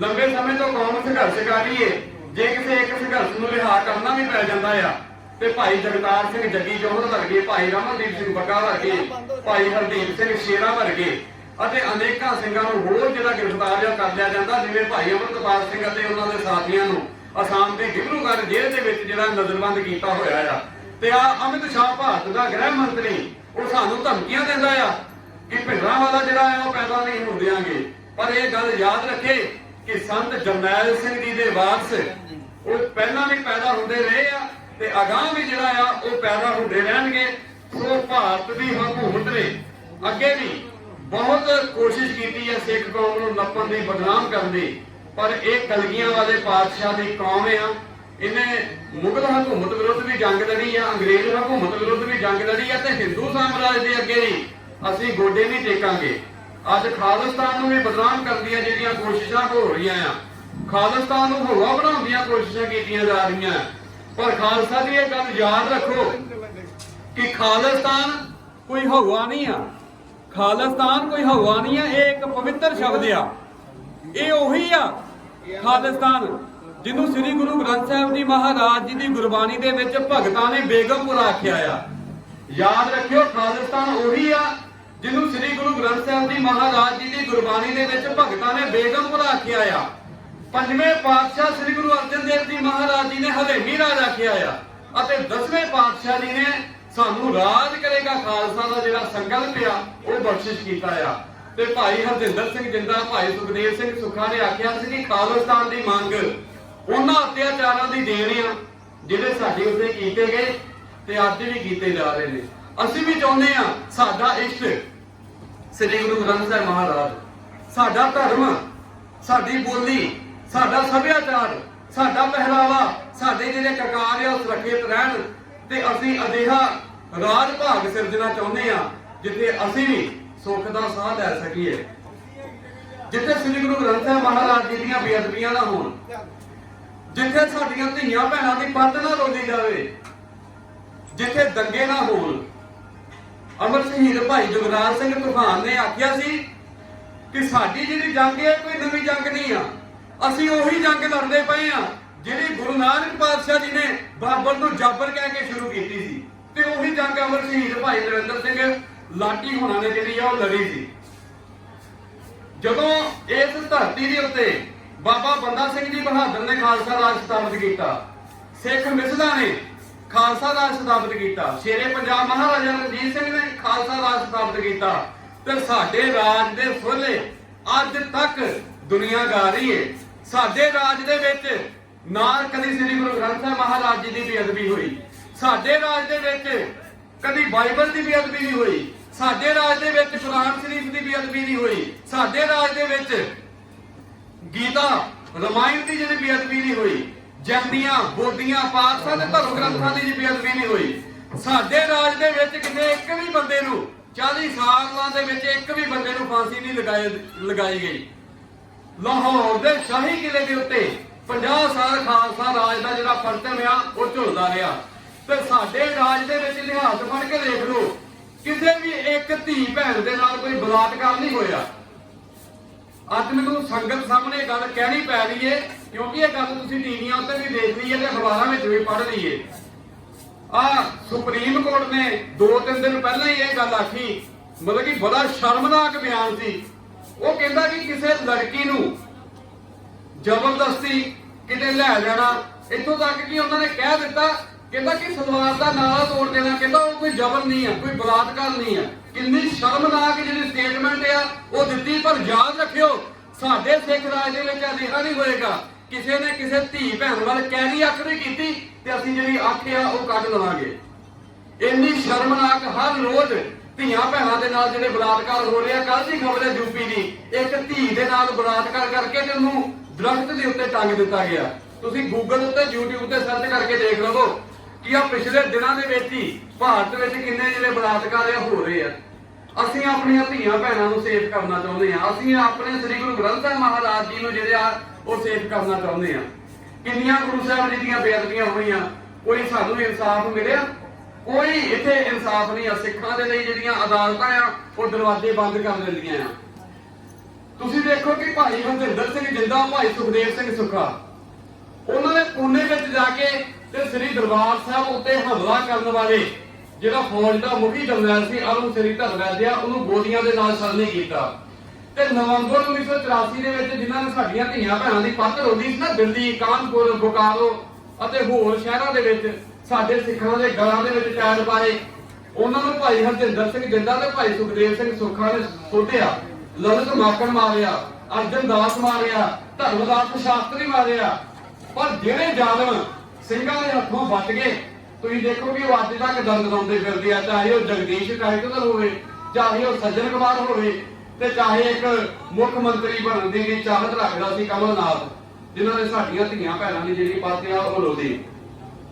A: ਲੰਬੇ ਸਮੇਂ ਤੋਂ ਕੌਮ ਸੰਘਰਸ਼ ਕਰ ਰਹੀ ਹੈ, ਜੇ ਕਿਸੇ ਇੱਕ ਸੰਘਰਸ਼ ਨੂੰ ਰਿਹਾ ਕਰਨਾ ਵੀ ਪੈ ਜਾਂਦਾ ਆ ਤੇ ਭਾਈ ਜਗਤਾਰ ਸਿੰਘ ਜੱਗੀ ਜੋਹਰ ਵਰਗੇ ਭਾਈ ਰਮਨਦੀਪ ਸਿੰਘ ਬੱਗਾ ਵਰਗੇ, ਭਾਈ ਹਰਦੀਪ ਸਿੰਘ ਸ਼ੇਰਾ ਵਰਗੇ ਅਤੇ ਅਨੇਕਾਂ ਸਿੰਘਾਂ ਨੂੰ ਹੋਰ ਜਿਹੜਾ ਗ੍ਰਿਫਤਾਰ ਜਾਂ ਕਰ ਲਿਆ ਜਾਂਦਾ, ਜਿਵੇਂ ਭਾਈ ਅਮਰਤਪਾਲ ਸਿੰਘ ਅਤੇ ਉਹਨਾਂ ਦੇ ਸਾਥੀਆਂ ਨੂੰ ਅਸਾਮ ਦੇ ਡਿਬਰੂਗੜ੍ਹ ਜੇਲ੍ਹ ਦੇ ਵਿੱਚ ਜਿਹੜਾ ਨਜ਼ਰਬੰਦ ਕੀਤਾ ਹੋਇਆ ਆ। ਤੇ ਆ ਅਮਿਤ ਸ਼ਾਹ ਭਾਰਤ ਦਾ ਗ੍ਰਹਿ ਮੰਤਰੀ, ਉਹ ਸਾਨੂੰ ਧਮਕੀਆਂ ਦਿੰਦਾ ਆ ਕਿ ਭਿੰਡਰਾਂ ਵਾਲਾ ਜਿਹੜਾ ਆ, ਉਹ ਪੈਦਾ ਨਹੀਂ ਹੋਣ ਦਿਆਂਗੇ। ਪਰ ਇਹ ਗੱਲ ਯਾਦ ਰੱਖੇ ਕਿ ਸੰਤ ਜਰਨੈਲ ਸਿੰਘ ਜੀ ਦੇ ਵਾਰਸ, ਉਹ ਪਹਿਲਾਂ ਵੀ ਪੈਦਾ ਹੁੰਦੇ ਰਹੇ ਆ ਤੇ ਅਗਾਂਹ ਵੀ ਜਿਹੜਾ ਆ, ਉਹ ਪੈਦਾ ਹੁੰਦੇ ਰਹਿਣਗੇ। ਸੋ ਭਾਰਤ ਦੀ ਹਕੂਮਤ ਨੇ ਅੱਗੇ ਵੀ ਬਹੁਤ ਕੋਸ਼ਿਸ਼ ਕੀਤੀ ਹੈ ਸਿੱਖ ਕੌਮ ਨੂੰ ਨੱਪਣ ਦੀ, ਬਦਨਾਮ ਕਰਨ ਦੀ। ਪਰ ਇਹ ਕਲਗੀਆਂ ਵਾਲੇ ਪਾਤਸ਼ਾਹ ਦੀ ਕੌਮ ਆ। ਇਹਨੇ ਮੁਗਲ ਹਕੂਮਤ ਵਿਰੁੱਧ ਵੀ ਜੰਗ ਲੜੀ ਆ, ਅੰਗਰੇਜ਼ ਹਕੂਮਤ ਵਿਰੁੱਧ ਵੀ ਜੰਗ ਲੜੀ ਆ ਤੇ ਹਿੰਦੂ ਸਾਮਰਾਜ ਦੇ ਅੱਗੇ ਵੀ ਅਸੀਂ ਗੋਡੇ ਨਹੀਂ ਟੇਕਾਂਗੇ। ਅੱਜ ਖਾਲਿਸਤਾਨ ਨੂੰ ਵੀ ਬਦਨਾਮ ਕਰਨ ਦੀਆਂ ਜਿਹੜੀਆਂ ਕੋਸ਼ਿਸ਼ਾਂ ਹੋ ਰਹੀਆਂ ਆ, ਖਾਲਿਸਤਾਨ ਨੂੰ ਹਵਾ ਬਣਾਉਣ ਦੀਆਂ ਕੋਸ਼ਿਸ਼ਾਂ ਕੀਤੀਆਂ ਜਾ ਰਹੀਆਂ। ਪਰ ਖਾਲਸਾ ਦੀ ਇਹ ਗੱਲ ਯਾਦ ਰੱਖੋ ਕਿ ਖਾਲਿਸਤਾਨ ਕੋਈ ਹਵਾ ਨਹੀਂ ਆ। ਖਾਲਿਸਤਾਨ ਕੋਈ ਹਵਾ ਨਹੀਂ ਆ, ਇਹ ਇੱਕ ਪਵਿੱਤਰ ਸ਼ਬਦ ਆ। ਇਹ ਉਹੀ ਆ, ਖਾਲਿਸਤਾਨ, ਜਿਹਨੂੰ ਸ੍ਰੀ ਗੁਰੂ ਗ੍ਰੰਥ ਸਾਹਿਬ ਜੀ ਮਹਾਰਾਜ ਜੀ ਦੀ ਗੁਰਬਾਣੀ ਦੇ ਵਿੱਚ ਭਗਤਾਂ ਨੇ ਬੇਗਮਪੁਰ ਆਖਿਆ ਆ। ਯਾਦ ਰੱਖਿਓ, ਖਾਲਿਸਤਾਨ ਉਹੀ ਆ, ਜਿਹਨੂੰ ਸ੍ਰੀ ਗੁਰੂ ਗ੍ਰੰਥ ਸਾਹਿਬ ਜੀ ਮਹਾਰਾਜ ਜੀ ਦੀ ਗੁਰਬਾਣੀ ਦੇ ਵਿੱਚ ਭਗਤਾਂ ਨੇ ਬੇਗਮਪੁਰ ਆਖਿਆ ਆ। ਪੰਜਵੇਂ ਪਾਤਸ਼ਾਹ ਸ੍ਰੀ ਗੁਰੂ ਅਰਜਨ ਦੇਵ ਜੀ ਮਹਾਰਾਜ ਜੀ ਨੇ ਹਦੇਮੀ ਰਾਜ ਆਖਿਆ ਆ ਅਤੇ ਦਸਵੇਂ ਪਾਤਸ਼ਾਹ ਜੀ ਨੇ ਸਾਨੂੰ ਰਾਜ ਕਰੇਗਾ ਖਾਲਸਾ ਦਾ ਜਿਹੜਾ ਸੰਕਲਪ ਆ, ਉਹ ਬਖਸ਼ਿਸ਼ ਕੀਤਾ ਆ। ਤੇ ਭਾਈ ਹਰਜਿੰਦਰ ਸਿੰਘ ਜਿੰਦਾ, ਭਾਈ ਸੁਖਦੇਵ ਸਿੰਘ ਸੁਖਾ ਨੇ ਆਖਿਆ ਸੀ ਕਿ ਖਾਲਿਸਤਾਨ ਦੀ ਮੰਗ ਉਹਨਾਂ ਅਤਿਆਚਾਰਾਂ ਦੀ ਦੇਣ ਆ, ਜਿਹੜੇ ਸਾਡੇ ਉੱਤੇ ਕੀਤੇ ਗਏ ਤੇ ਅੱਜ ਵੀ ਕੀਤੇ ਜਾ ਰਹੇ ਨੇ। ਅਸੀਂ ਵੀ ਚਾਹੁੰਦੇ ਆ, ਸਾਡਾ ਇਸ਼ਟ ਸ੍ਰੀ ਗੁਰੂ ਗ੍ਰੰਥ ਸਾਹਿਬ ਮਹਾਰਾਜ, ਸਾਡਾ ਧਰਮ, ਸਾਡੀ ਬੋਲੀ ਸਾਡਾ ਸੱਭਿਆਚਾਰ, ਸਾਡਾ ਪਹਿਰਾਵਾ, ਸਾਡੇ ਜਿਹੜੇ ਕਕਾਰ ਆ, ਉਹ ਸੁਰੱਖਿਅਤ ਰਹਿਣ ਤੇ ਅਸੀਂ ਅਜਿਹਾ ਰਾਜ ਭਾਗ ਸਿਰਜਣਾ ਚਾਹੁੰਦੇ ਆ ਜਿੱਥੇ ਅਸੀਂ ਵੀ ਸੁੱਖ ਦਾ ਸਾਹ ਲੈ ਸਕੀਏ। ਜਿੱਥੇ ਸ੍ਰੀ ਗੁਰੂ ਗ੍ਰੰਥ ਸਾਹਿਬ ਮਹਾਰਾਜ ਜੀ ਦੀਆਂ ਬੇਅਦਬੀਆਂ ਨਾ ਹੋਣ, ਜਿੱਥੇ ਸਾਡੀਆਂ ਧੀਆਂ ਭੈਣਾਂ ਦੀ ਪੱਤ ਨਾ ਰੋਲੀ ਜਾਵੇ, ਜਿੱਥੇ ਦੰਗੇ ਨਾ ਹੋਣ। ਅਮਰ ਸ਼ਹੀਦ ਭਾਈ ਜਗਰਾਜ ਸਿੰਘ ਤੂਫਾਨ ਨੇ ਆਖਿਆ ਸੀ ਕਿ ਸਾਡੀ ਜਿਹੜੀ ਜੰਗ ਹੈ, ਕੋਈ ਨਵੀਂ ਜੰਗ ਨਹੀਂ ਆ। ਅਸੀਂ ਉਹੀ ਜੰਗ ਲੜਦੇ ਪਏ ਆ ਜਿਹੜੀ ਗੁਰੂ ਨਾਨਕ ਪਾਤਸ਼ਾਹ ਜੀ ਨੇ ਬਾਬਰ ਨੂੰ ਜਾਬਰ ਕਹਿ ਕੇ ਸ਼ੁਰੂ ਕੀਤੀ ਸੀ। ਤੇ ਉਹੀ ਜੰਗ ਅਮਰ ਸ਼ਹੀਦ ਭਾਈ ਨਰਿੰਦਰ ਸਿੰਘ ਲਾਟੀ ਹੋਣਾ ਨੇ ਜਿਹੜੀ ਆ, ਉਹ ਲੜੀ ਸੀ। ਜਦੋਂ ਇਸ ਧਰਤੀ ਦੇ ਉੱਤੇ ਬਾਬਾ ਬੰਦਾ ਸਿੰਘ ਜੀ ਬਹਾਦਰ ਨੇ ਖਾਲਸਾ ਰਾਜ ਸਥਾਪਿਤ ਕੀਤਾ, ਸਿੱਖ ਮਿਸਲਾਂ ਨੇ ਖਾਲਸਾ ਰਾਜ ਸਥਾਪਿਤ ਕੀਤਾ, ਸ਼ੇਰੇ ਪੰਜਾਬ ਮਹਾਰਾਜਾ ਰਣਜੀਤ ਸਿੰਘ ਨੇ ਖਾਲਸਾ ਰਾਜ ਸਥਾਪਿਤ ਕੀਤਾ, ਤੇ ਸਾਡੇ ਰਾਜ ਦੇ ਫੁੱਲੇ ਅੱਜ ਤੱਕ ਦੁਨੀਆ ਗਾ ਰਹੀ ਹੈ। ਸਾਡੇ ਰਾਜ ਦੇ ਵਿੱਚ ਨਾ ਕਦੀ ਸ੍ਰੀ ਗੁਰੂ ਗ੍ਰੰਥ ਸਾਹਿਬ ਮਹਾਰਾਜ ਜੀ ਦੀ ਬੇਅਦਬੀ ਹੋਈ। ਸਾਡੇ ਰਾਜ ਦੇ ਵਿੱਚ ਕਦੀ ਬਾਈਬਲ ਦੀ ਬੇਅਦਬੀ ਨਹੀਂ ਹੋਈ। ਸਾਡੇ ਰਾਜ ਦੇ ਵਿੱਚ ਕੁਰਾਨ ਸ਼ਰੀਫ ਦੀ ਬੇਅਦਬੀ ਨਹੀਂ ਹੋਈ। ਸਾਡੇ ਰਾਜ ਦੇ ਵਿੱਚ ਗੀਤਾ, ਰਮਾਇਣ ਦੀ ਜਿਹੜੀ ਬੇਅਦਬੀ ਨਹੀਂ ਹੋਈ। ਜੰਮੀਆਂ ਬੋਧੀਆਂ ਪਾਠਾਂ ਤੇ ਧਰਮ ਗ੍ਰੰਥਾਂ ਦੀ ਬੇਅਦਬੀ ਨਹੀਂ ਹੋਈ। ਸਾਡੇ ਰਾਜ ਦੇ ਵਿੱਚ ਕਿਸੇ ਇੱਕ ਵੀ ਬੰਦੇ ਨੂੰ 40 ਸਾਲਾਂ ਦੇ ਵਿੱਚ ਇੱਕ ਵੀ ਬੰਦੇ ਨੂੰ ਫਾਂਸੀ ਨਹੀਂ ਲਗਾਈ ਲਗਾਈ ਗਈ। ਲਾਹੌਰ ਦੇ ਸ਼ਾਹੀ ਕਿਲੇ ਦੇ ਉੱਤੇ 50 ਸਾਲ ਖਾਲਸਾ ਰਾਜ ਦਾ ਜਿਹੜਾ ਪਰਚਮ ਆ, ਉਹ ਝੁਲਦਾ ਰਿਹਾ। ਤੇ ਸਾਡੇ ਰਾਜ ਦੇ ਵਿੱਚ ਇਤਿਹਾਸ ਪੜ੍ਹ ਕੇ ਦੇਖ ਲਓ, ਕਿਸੇ ਵੀ ਇੱਕ ਧੀ ਭੈਣ ਦੇ ਨਾਲ ਕੋਈ ਬਲਾਤਕਾਰ ਨਹੀਂ ਹੋਇਆ। ਅੱਜ ਮੈਨੂੰ ਸੰਗਤ ਸਾਹਮਣੇ ਇਹ ਗੱਲ ਕਹਿਣੀ ਪੈ ਰਹੀ ਏ, ਕਿਉਂਕਿ ਇਹ ਗੱਲ ਤੁਸੀਂ ਟੀਵੀਆਂ ਉੱਤੇ ਵੀ ਦੇਖ ਲਈ ਏ ਤੇ ਅਖਬਾਰਾਂ ਵਿੱਚ ਵੀ ਪੜ੍ਹ ਲਈ ਏ। ਆ ਸੁਪਰੀਮ ਕੋਰਟ ਨੇ 2-3 ਦਿਨ ਪਹਿਲਾਂ ਹੀ ਇਹ ਗੱਲ ਆਖੀ, ਮਤਲਬ ਕਿ ਬੜਾ ਸ਼ਰਮਨਾਕ ਬਿਆਨ ਸੀ। ਉਹ ਕਹਿੰਦਾ ਕਿ ਕਿਸੇ ਲੜਕੀ ਨੂੰ ਜ਼ਬਰਦਸਤੀ ਕਿਤੇ ਲੈ ਜਾਣਾ। ਇੱਥੋਂ ਤੱਕ ਕਿ ਉਹਨਾਂ ਨੇ ਕਹਿ ਦਿੱਤਾ, ਕਹਿੰਦਾ ਕਿ ਸਲਵਾਰ ਦਾ ਨਾਲਾ ਤੋੜ ਦੇਣਾ। ਕਹਿੰਦਾ ਉਹ ਕੋਈ ਜ਼ਬਰ ਨਹੀਂ ਹੈ ਕੋਈ ਬਲਾਤਕਾਰ ਨਹੀਂ ਹੈ ਕਿੰਨੀ ਸ਼ਰਮਨਾਕ ਜਿਹੜੀ ਸਟੇਟਮੈਂਟ ਆ, ਉਹ ਦਿੱਤੀ, ਪਰ ਯਾਦ ਰੱਖਿਓ, ਸਾਡੇ ਸਿੱਖ ਰਾਜ ਦੇ ਵਿੱਚ ਅਜਿਹਾ ਨਹੀਂ ਹੋਏਗਾ। ਕਿਸੇ ਨੇ ਕਿਸੇ ਧੀ ਭੈਣ ਵੱਲ ਕੈਦੀ ਅੱਖ ਨਹੀਂ ਕੀਤੀ ਤੇ ਅਸੀਂ ਜਿਹੜੀ ਅੱਖ ਆ, ਉਹ ਕੱਢ ਲਵਾਂਗੇ। ਇੰਨੀ ਸ਼ਰਮਨਾਕ ਹਰ ਰੋਜ਼ ਧੀਆਂ ਭੈਣਾਂ ਦੇ ਨਾਲ ਜਿਹੜੇ ਬਲਾਤਕਾਰ ਹੋ ਰਹੇ ਆ ਕੱਲ ਦੀ ਖਬਰ ਹੈ ਯੂਪੀ ਦੀ। ਇੱਕ ਧੀ ਦੇ ਨਾਲ ਬਲਾਤਕਾਰ ਕਰਕੇ ਤੇ ਉਹਨੂੰ ਦਰਖਤ ਦੇ ਉੱਤੇ ਟੰਗ ਦਿੱਤਾ ਗਿਆ। ਤੁਸੀਂ ਗੂਗਲ ਉੱਤੇ, YouTube ਤੇ ਸਰਚ ਕਰਕੇ ਦੇਖ ਲਵੋ ਕਿ ਆ ਪਿਛਲੇ ਦਿਨਾਂ ਦੇ ਵਿੱਚ ਹੀ ਭਾਰਤ ਵਿੱਚ ਕਿੰਨੇ ਜਿਹੜੇ ਬਲਾਤਕਾਰ ਹੋ ਰਹੇ ਆ। ਅਸੀਂ ਆਪਣੀਆਂ ਧੀਆਂ ਭੈਣਾਂ ਨੂੰ ਸੇਫ ਕਰਨਾ ਚਾਹੁੰਦੇ ਆ ਅਸੀਂ ਆਪਣੇ ਸ੍ਰੀ ਗੁਰੂ ਗ੍ਰੰਥ ਸਾਹਿਬ ਮਹਾਰਾਜ ਜੀ ਨੂੰ ਜਿਹੜੇ ਆ, ਉਹ ਸੇਫ ਕਰਨਾ ਚਾਹੁੰਦੇ ਆ ਕਿੰਨੀਆਂ ਗੁਰੂ ਸਾਹਿਬ ਜੀ ਦੀਆਂ ਬੇਅਦਬੀਆਂ ਹੋਈਆਂ, ਕੋਈ ਸਾਨੂੰ ਇਨਸਾਫ ਮਿਲਿਆ? ਕੋਈ ਇੱਥੇ ਇਨਸਾਫ ਨਹੀਂ ਆ, ਸਿੱਖਾਂ ਦੇ ਲਈ ਜਿਹੜੀਆਂ ਅਦਾਲਤਾਂ ਆ, ਉਹ ਦਰਵਾਜ਼ੇ ਬੰਦ ਕਰ ਦਿੰਦੀਆਂ ਆ। ਤੁਸੀਂ ਦੇਖੋ ਕਿ ਭਾਈ ਹਰਜਿੰਦਰ ਸਿੰਘ ਜਿੰਦਾ, ਭਾਈ ਸੁਖਦੇਵ ਸਿੰਘ ਸੁੱਖਾ, ਉਹਨਾਂ ਨੇ ਪੁਣੇ ਵਿੱਚ ਜਾ ਕੇ ਤੇ ਸ੍ਰੀ ਦਰਬਾਰ ਸਾਹਿਬ ਉੱਤੇ ਹਮਲਾ ਕਰਨ ਵਾਲੇ ਜਿਹੜਾ ਫੌਜ ਦਾ ਮੁਖੀ ਜਰਨੈਲ ਸੀ, ਅਰੁਣ ਸ੍ਰੀ ਧਰਵੈਦ ਉਹਨੂੰ ਗੋਲੀਆਂ ਦੇ ਨਾਲ ਸ਼ਰਨੀ ਕੀਤਾ। ਤੇ ਨਵੰਬਰ 1984 ਦੇ ਵਿੱਚ ਜਿਨ੍ਹਾਂ ਨੇ ਸਾਡੀਆਂ ਧੀਆਂ ਭੈਣਾਂ ਦੀ ਪੱਤ ਰੋਂਦੀ ਸੀ ਨਾ, ਦਿੱਲੀ, ਕਾਨਪੁਰ, ਬੋਕਾਰੋ ਅਤੇ ਹੋਰ ਸ਼ਹਿਰਾਂ ਦੇ ਵਿੱਚ ਸਾਡੇ ਸਿੱਖਾਂ ਦੇ ਗਲਾਂ ਦੇ ਵਿੱਚ ਟੈਰ ਪਾਏ। ਉਹਨਾਂ ਨੂੰ ਭਾਈ ਹਰਜਿੰਦਰ ਸਿੰਘ ਜਿੰਦਾ ਤੇ ਭਾਈ ਸੁਖਦੇਵ ਸਿੰਘ ਸੁੱਖਾ ਨੇ ਸੋਧਿਆ ਲਲਿਤ ਮਾਕੜ ਮਾਰਿਆ, ਅਰਜਨ ਦਾਸ ਮਾਰਿਆ, ਧਰਮਦਾਸ ਸ਼ਾਸਤਰੀ ਮਾਰਿਆ। ਪਰ ਜਿਹੜੇ ਜ਼ਾਲਮ ਸਿੰਘਾਂ ਦੇ ਹੱਥੋਂ ਬਚ ਗਏ, ਤੁਸੀਂ ਦੇਖੋ ਕਿ ਉਹ ਅੱਜ ਤੱਕ ਦੰਦ ਲਾਉਂਦੇ ਫਿਰਦੇ ਆ, ਚਾਹੇ ਉਹ ਜਗਦੀਸ਼ ਕਾਇਕਦਲ ਹੋਵੇ, ਚਾਹੇ ਉਹ ਸੱਜਣ ਕੁਮਾਰ ਹੋਵੇ, ਤੇ ਚਾਹੇ ਇੱਕ ਮੁੱਖ ਮੰਤਰੀ ਬਣਨ ਦੀ ਵੀ ਚਾਹਤ ਰੱਖਦਾ ਸੀ ਕਮਲਨਾਥ, ਜਿਨ੍ਹਾਂ ਨੇ ਸਾਡੀਆਂ ਧੀਆਂ ਭੈਣਾਂ ਦੀ ਜਿਹੜੀ ਪਾਤੇ ਉਹ ਰੋਦੀ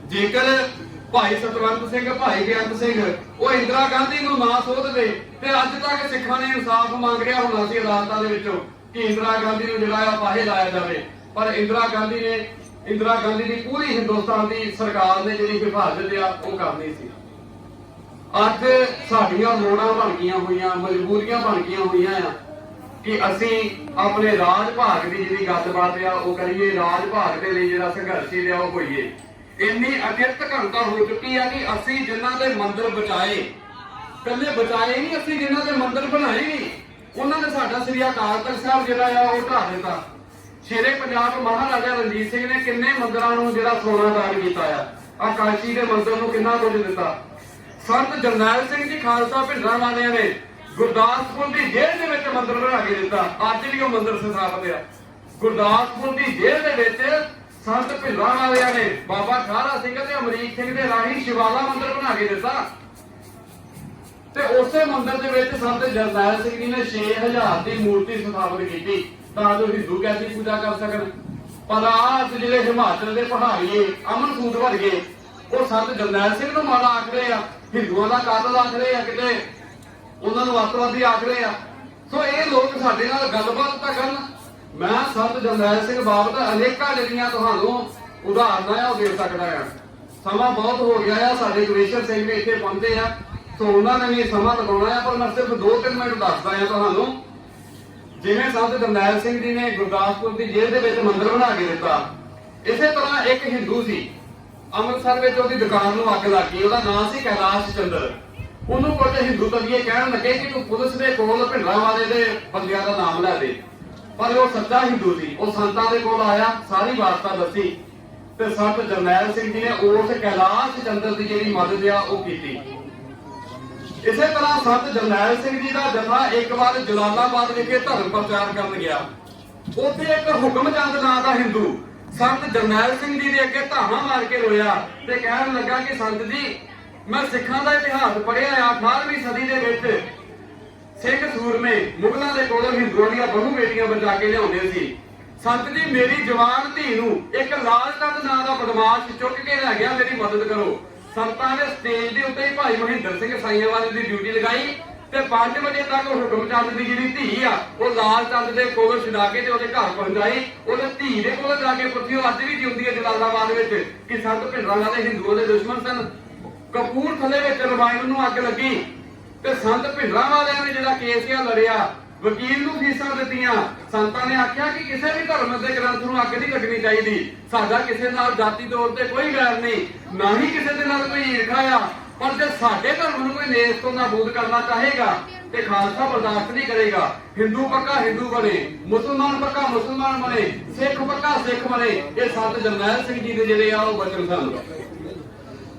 A: ਜੇਕਰ ਭਾਈ ਸਤਵੰਤ ਸਿੰਘ, ਭਾਈ ਬੇਅੰਤ ਸਿੰਘ, ਉਹ ਇੰਦਰਾ ਗਾਂਧੀ ਨੂੰ ਨਾ ਸੋਧ ਤੇ ਅੱਜ ਤੱਕ ਸਿੱਖਾਂ ਨੇ ਇਨਸਾਫ ਮੰਗ ਰਿਹਾ ਹੋਣਾ ਸੀ ਅਦਾਲਤਾਂ ਦੇ ਵਿੱਚੋਂ ਕਿ ਇੰਦਰਾ ਗਾਂਧੀ ਨੂੰ ਜਿਹੜਾ ਆ ਫਾਹੇ ਲਾਇਆ ਜਾਵੇ। ਪਰ ਇੰਦਰਾ ਗਾਂਧੀ ਨੇ, ਇੰਦਰਾ ਗਾਂਧੀ ਦੀ ਪੂਰੀ ਹਿੰਦੁਸਤਾਨ ਦੀ ਸਰਕਾਰ ਨੇ ਜਿਹੜੀ ਹਿਫਾਜ਼ਤ ਆ, ਉਹ ਕਰਨੀ ਸੀ। ਅੱਜ ਸਾਡੀਆਂ ਲੋੜਾਂ ਬਣ ਗਈਆਂ ਹੋਈਆਂ, ਮਜਬੂਰੀਆਂ ਬਣ ਗਈਆਂ ਹੋਈਆਂ ਆ ਕਿ ਅਸੀਂ ਆਪਣੇ ਰਾਜ ਭਾਗ ਦੀ ਜਿਹੜੀ ਗੱਲਬਾਤ ਆ, ਉਹ ਕਰੀਏ। ਰਾਜ ਭਾਗ ਦੇ ਲਈ ਜਿਹੜਾ ਸੰਘਰਸ਼ ਰਿਹਾ ਉਹ ਹੋਈਏ। ਇੰਨੀ ਅਕਿਰਤ ਘਣਤਾ ਹੋ ਚੁੱਕੀ ਆ ਕਿ ਅਸੀਂ ਜਿਨ੍ਹਾਂ ਦੇ ਮੰਦਿਰ ਬਚਾਏ ਕੱਲੇ ਬਚਾਏ ਨਹੀਂ, ਅਸੀਂ ਜਿਨ੍ਹਾਂ ਦੇ ਮੰਦਿਰ ਬਣਾਏ ਨਹੀਂ, ਉਹਨਾਂ ਨੇ ਸਾਡਾ ਸ੍ਰੀ ਅਕਾਲ ਤਖਤ ਸਾਹਿਬ ਜਿਹੜਾ ਆ ਉਹ ਢਾ ਦਿੱਤਾ। ਸ਼ੇਰੇ ਪੰਜਾਬ ਮਹਾਰਾਜਾ ਰਣਜੀਤ ਸਿੰਘ ਨੇ ਕਿੰਨੇ ਮੰਦਿਰਾਂ ਨੂੰ ਜਿਹੜਾ ਸੋਨਾ ਦਾਨ ਕੀਤਾ ਆ, ਆਕਾਸ਼ੀ ਦੇ ਮੰਦਿਰ ਨੂੰ ਕਿੰਨਾ ਕੁਝ ਦਿੱਤਾ। ਸੰਤ ਜਰਨੈਲ ਸਿੰਘ ਜੀ, ਖਾਲਸਾ ਭਿੰਡਰਾਂ ਵਾਲਿਆਂ ਨੇ ਗੁਰਦਾਸਪੁਰ ਦੀ ਜੇਲ੍ਹ ਦੇ ਵਿੱਚ ਮੰਦਿਰ ਬਣਾ ਕੇ ਦਿੱਤਾ। ਅੱਜ ਵੀ ਉਹ ਮੰਦਿਰ ਸਥਾਪਿਤ ਆ। ਗੁਰਦਾਸਪੁਰ ਦੀ ਜੇਲ੍ਹ ਦੇ ਵਿੱਚ ਸੰਤ ਭਿੰਡਰਾਂ ਵਾਲਿਆਂ ਨੇ ਬਾਬਾ ਖਾਰਾ ਸਿੰਘ ਤੇ ਅਮਰੀਕ ਸਿੰਘ ਦੇ ਰਾਹੀਂ ਸ਼ਿਵਾਲਾ ਮੰਦਿਰ ਬਣਾ ਕੇ ਦਿੱਤਾ। ਤੇ ਉਸੇ ਮੰਦਿਰ ਦੇ ਵਿੱਚ ਸੰਤ ਜਰਨੈਲ ਸਿੰਘ ਜੀ ਨੇ 6000 ਦੀ ਮੂਰਤੀ ਸਥਾਪਿਤ ਕੀਤੀ ਤਾਂ ਜੋ ਹਿੰਦੂ ਕੈਸੀ ਪੂਜਾ ਕਰ ਸਕਣ। ਪਰ ਆਜ ਜਿਹੜੇ ਹਿਮਾਚਲ ਦੇ ਪਹਾੜੀਏ ਅਮਨ ਸੂਦ ਵਰਗੇ ਉਹ ਸੰਤ ਜਰਨੈਲ ਸਿੰਘ ਨੂੰ ਮਾੜਾ ਆਖਦੇ ਆ, ਹਿੰਦੂਆਂ ਦਾ ਕਾਤਲ ਆਖਦੇ ਆ ਕਿਤੇ, ਉਹਨਾਂ ਨੂੰ ਅੱਤਵਾਦੀ ਆਖਦੇ ਆ। ਸੋ ਇਹ ਲੋਕ ਸਾਡੇ ਨਾਲ ਗੱਲਬਾਤ ਤਾਂ ਕਰਨ। ਮੈਂ ਸੰਤ ਜਰਨੈਲ ਸਿੰਘ ਬਾਬਤ ਅਨੇਕਾਂ ਜਿਹੜੀਆਂ ਤੁਹਾਨੂੰ ਉਦਾਹਰਨਾਂ ਆ ਉਹ ਦੇ ਸਕਦਾ ਆ। ਸਮਾਂ ਬਹੁਤ ਹੋ ਗਿਆ ਆ, ਸਾਡੇ ਗਵੇਸ਼ਰ ਸਿੰਘ ਵੀ ਇੱਥੇ ਪਹੁੰਚੇ ਆ। ਸੋ ਉਹਨਾਂ ਨੇ ਵੀ ਸਮਾਂ ਲਗਾਉਣਾ ਆ, ਪਰ ਮੈਂ ਸਿਰਫ 2-3 ਮਿੰਟ ਦੱਸਦਾ ਆ ਤੁਹਾਨੂੰ। ਜਿਵੇਂ ਸੰਤ ਜਰਨੈਲ ਸਿੰਘ ਜੀ ਨੇ ਗੁਰਦਾਸਪੁਰ ਦੀ ਜੇਲ੍ਹ ਦੇ ਵਿੱਚ ਮੰਦਿਰ ਬਣਾ ਕੇ ਦਿੱਤਾ। ਇਸੇ ਤਰ੍ਹਾਂ ਇੱਕ ਹਿੰਦੂ ਸੀ। ਅੰਮ੍ਰਿਤਸਰ ਵਿੱਚ ਉਹਦੀ ਦੁਕਾਨ ਨੂੰ ਅੱਗ ਲੱਗ ਗਈ, ਉਹਦਾ ਨਾਮ ਸੀ ਕੈਲਾਸ਼ ਚੰਦਰ। ਉਹਨੂੰ ਕੁਝ ਹਿੰਦੂ ਤਲੀਏ ਕਹਿਣ ਲੱਗੇ ਕਿ ਤੂੰ ਪੁਲਿਸ ਦੇ ਕੋਲ ਭਿੰਡਰਾਂ ਵਾਲੇ ਦੇ ਬੰਦਿਆਂ ਦਾ ਨਾਮ ਲੈ ਦੇ। ਪਰ ਉਹ ਸੱਚਾ ਹਿੰਦੂ ਸੀ। ਉਹ ਸੰਤਾਂ ਦੇ ਕੋਲ ਆਇਆ, ਸਾਰੀ ਵਾਰਤਾ ਦੱਸੀ। ਤੇ ਸੰਤ ਜਰਨੈਲ ਸਿੰਘ ਜੀ ਨੇ ਉਸ ਕੈਲਾਸ਼ ਚੰਦਰ ਦੀ ਜਿਹੜੀ ਮਦਦ ਆ, ਉਹ ਕੀਤੀ। ਇਸੇ ਤਰ੍ਹਾਂ ਸੰਤ ਜਰਨੈਲ ਸਿੰਘ ਜੀ ਦਾ ਜਥਾ ਇੱਕ ਵਾਰ ਜਲਾਲਾਬਾਦ ਵਿਖੇ ਧਰਮ ਪ੍ਰਚਾਰ ਕਰਨ ਗਿਆ। ਉੱਥੇ ਇੱਕ ਹੁਕਮਚੰਦ ਨਾਂ ਦਾ ਹਿੰਦੂ ਸੰਤ ਜਰਨੈਲ ਸਿੰਘ ਜੀ ਦੇ ਅੱਗੇ ਧਾਵਾ ਮਾਰ ਕੇ ਰੋਇਆ ਤੇ ਕਹਿਣ ਲੱਗਾ ਕਿ ਸੰਤ ਜੀ, ਮੈਂ ਸਿੱਖਾਂ ਦਾ ਇਤਿਹਾਸ ਪੜ੍ਹਿਆ ਆ 18ਵੀਂ ਸਦੀ ਦੇ ਵਿੱਚ ਸਿੱਖ ਸੂਰਮੇ ਮੁਗਲਾਂ ਦੇ ਕੋਲੋਂ ਹਿੰਦੂਆਂ ਦੀਆਂ ਬਹੁ ਬੇਟੀਆਂ ਬਚਾ ਕੇ ਲਿਆਉਂਦੇ ਸੀ। ਸੰਤ ਜੀ, ਮੇਰੀ ਜਵਾਨ ਧੀ ਨੂੰ ਇੱਕ ਲਾਲ ਨਾਂ ਦਾ ਬਦਮਾਸ਼ ਚੁੱਕ ਕੇ ਲੈ ਗਿਆ, ਮੇਰੀ ਮਦਦ ਕਰੋ। ਸੰਤਾਂ ਨੇ ਸਟੇਜ ਦੇ ਉੱਤੇ ਹੀ ਭਾਈ ਮਹਿੰਦਰ ਸਿੰਘ ਸਾਈਆਂ ਦੀ ਡਿਊਟੀ ਲਗਾਈ ਤੇ 5 ਵਜੇ ਤੱਕ ਹੁਕਮ ਚੰਦ ਦੀ ਜਿਹੜੀ ਧੀ ਆ, ਉਹ ਲਾਲ ਚੰਦ ਦੇ ਕੋਲ ਛਡਾ ਕੇ ਤੇ ਉਹਦੇ ਘਰ ਪਹੁੰਚਾਈ। ਉਹਦੇ ਧੀ ਦੇ ਕੋਲ ਜਾ ਕੇ ਪੁੱਛੀ ਉਹ ਅੱਜ ਵੀ ਜਿਉਂਦੀ ਹੈ ਜਲਾਲਾਬਾਦ ਵਿੱਚ? ਕਿ ਸੰਤ ਭਿੰਡਰਾਂ ਦੇ ਹਿੰਦੂਆਂ ਦੇ ਦੁਸ਼ਮਣ ਸਨ। ਕਪੂਰਥਲੇ ਵਿੱਚ ਰਮਾਇਣ ਨੂੰ ਅੱਗ ਲੱਗੀ। ਤੇ ਸੰਤ ਭਿੰਡਰਾਂ ਵਾਲਿਆਂ ਨੇ ਜਿਹੜਾ ਕੇਸ ਆ ਲੜਿਆ, ਵਕੀਲ ਨੂੰ ਫੀਸਾਂ ਦਿੱਤੀਆਂ। ਸੰਤਾਂ ਨੇ ਆਖਿਆ ਕਿ ਕਿਸੇ ਵੀ ਧਰਮ ਦੇ ਗ੍ਰੰਥ ਨੂੰ ਅੱਗ ਨਹੀਂ ਲੱਗਣੀ ਚਾਹੀਦੀ। ਸਾਡਾ ਕਿਸੇ ਨਾਲ ਜਾਤੀ ਤੌਰ ਤੇ ਕੋਈ ਵੈਰ ਨਹੀਂ, ਨਾ ਹੀ ਕਿਸੇ ਦੇ ਨਾਲ ਕੋਈ ਈਰਖਾ ਆ। ਪਰ ਜੇ ਸਾਡੇ ਧਰਮ ਨੂੰ ਕੋਈ ਨੇਸ ਤੋਂ ਨਾਬੂਦ ਕਰਨਾ ਚਾਹੇਗਾ, ਤੇ ਖਾਲਸਾ ਬਰਦਾਸ਼ਤ ਨਹੀਂ ਕਰੇਗਾ। ਹਿੰਦੂ ਪੱਕਾ ਹਿੰਦੂ ਬਣੇ, ਮੁਸਲਮਾਨ ਪੱਕਾ ਮੁਸਲਮਾਨ ਬਣੇ, ਸਿੱਖ ਪੱਕਾ ਸਿੱਖ ਬਣੇ। ਇਹ ਸੰਤ ਜਰਨੈਲ ਸਿੰਘ ਜੀ ਦੇ ਜਿਹੜੇ ਆ, ਉਹ ਬਚਨ ਸਨ।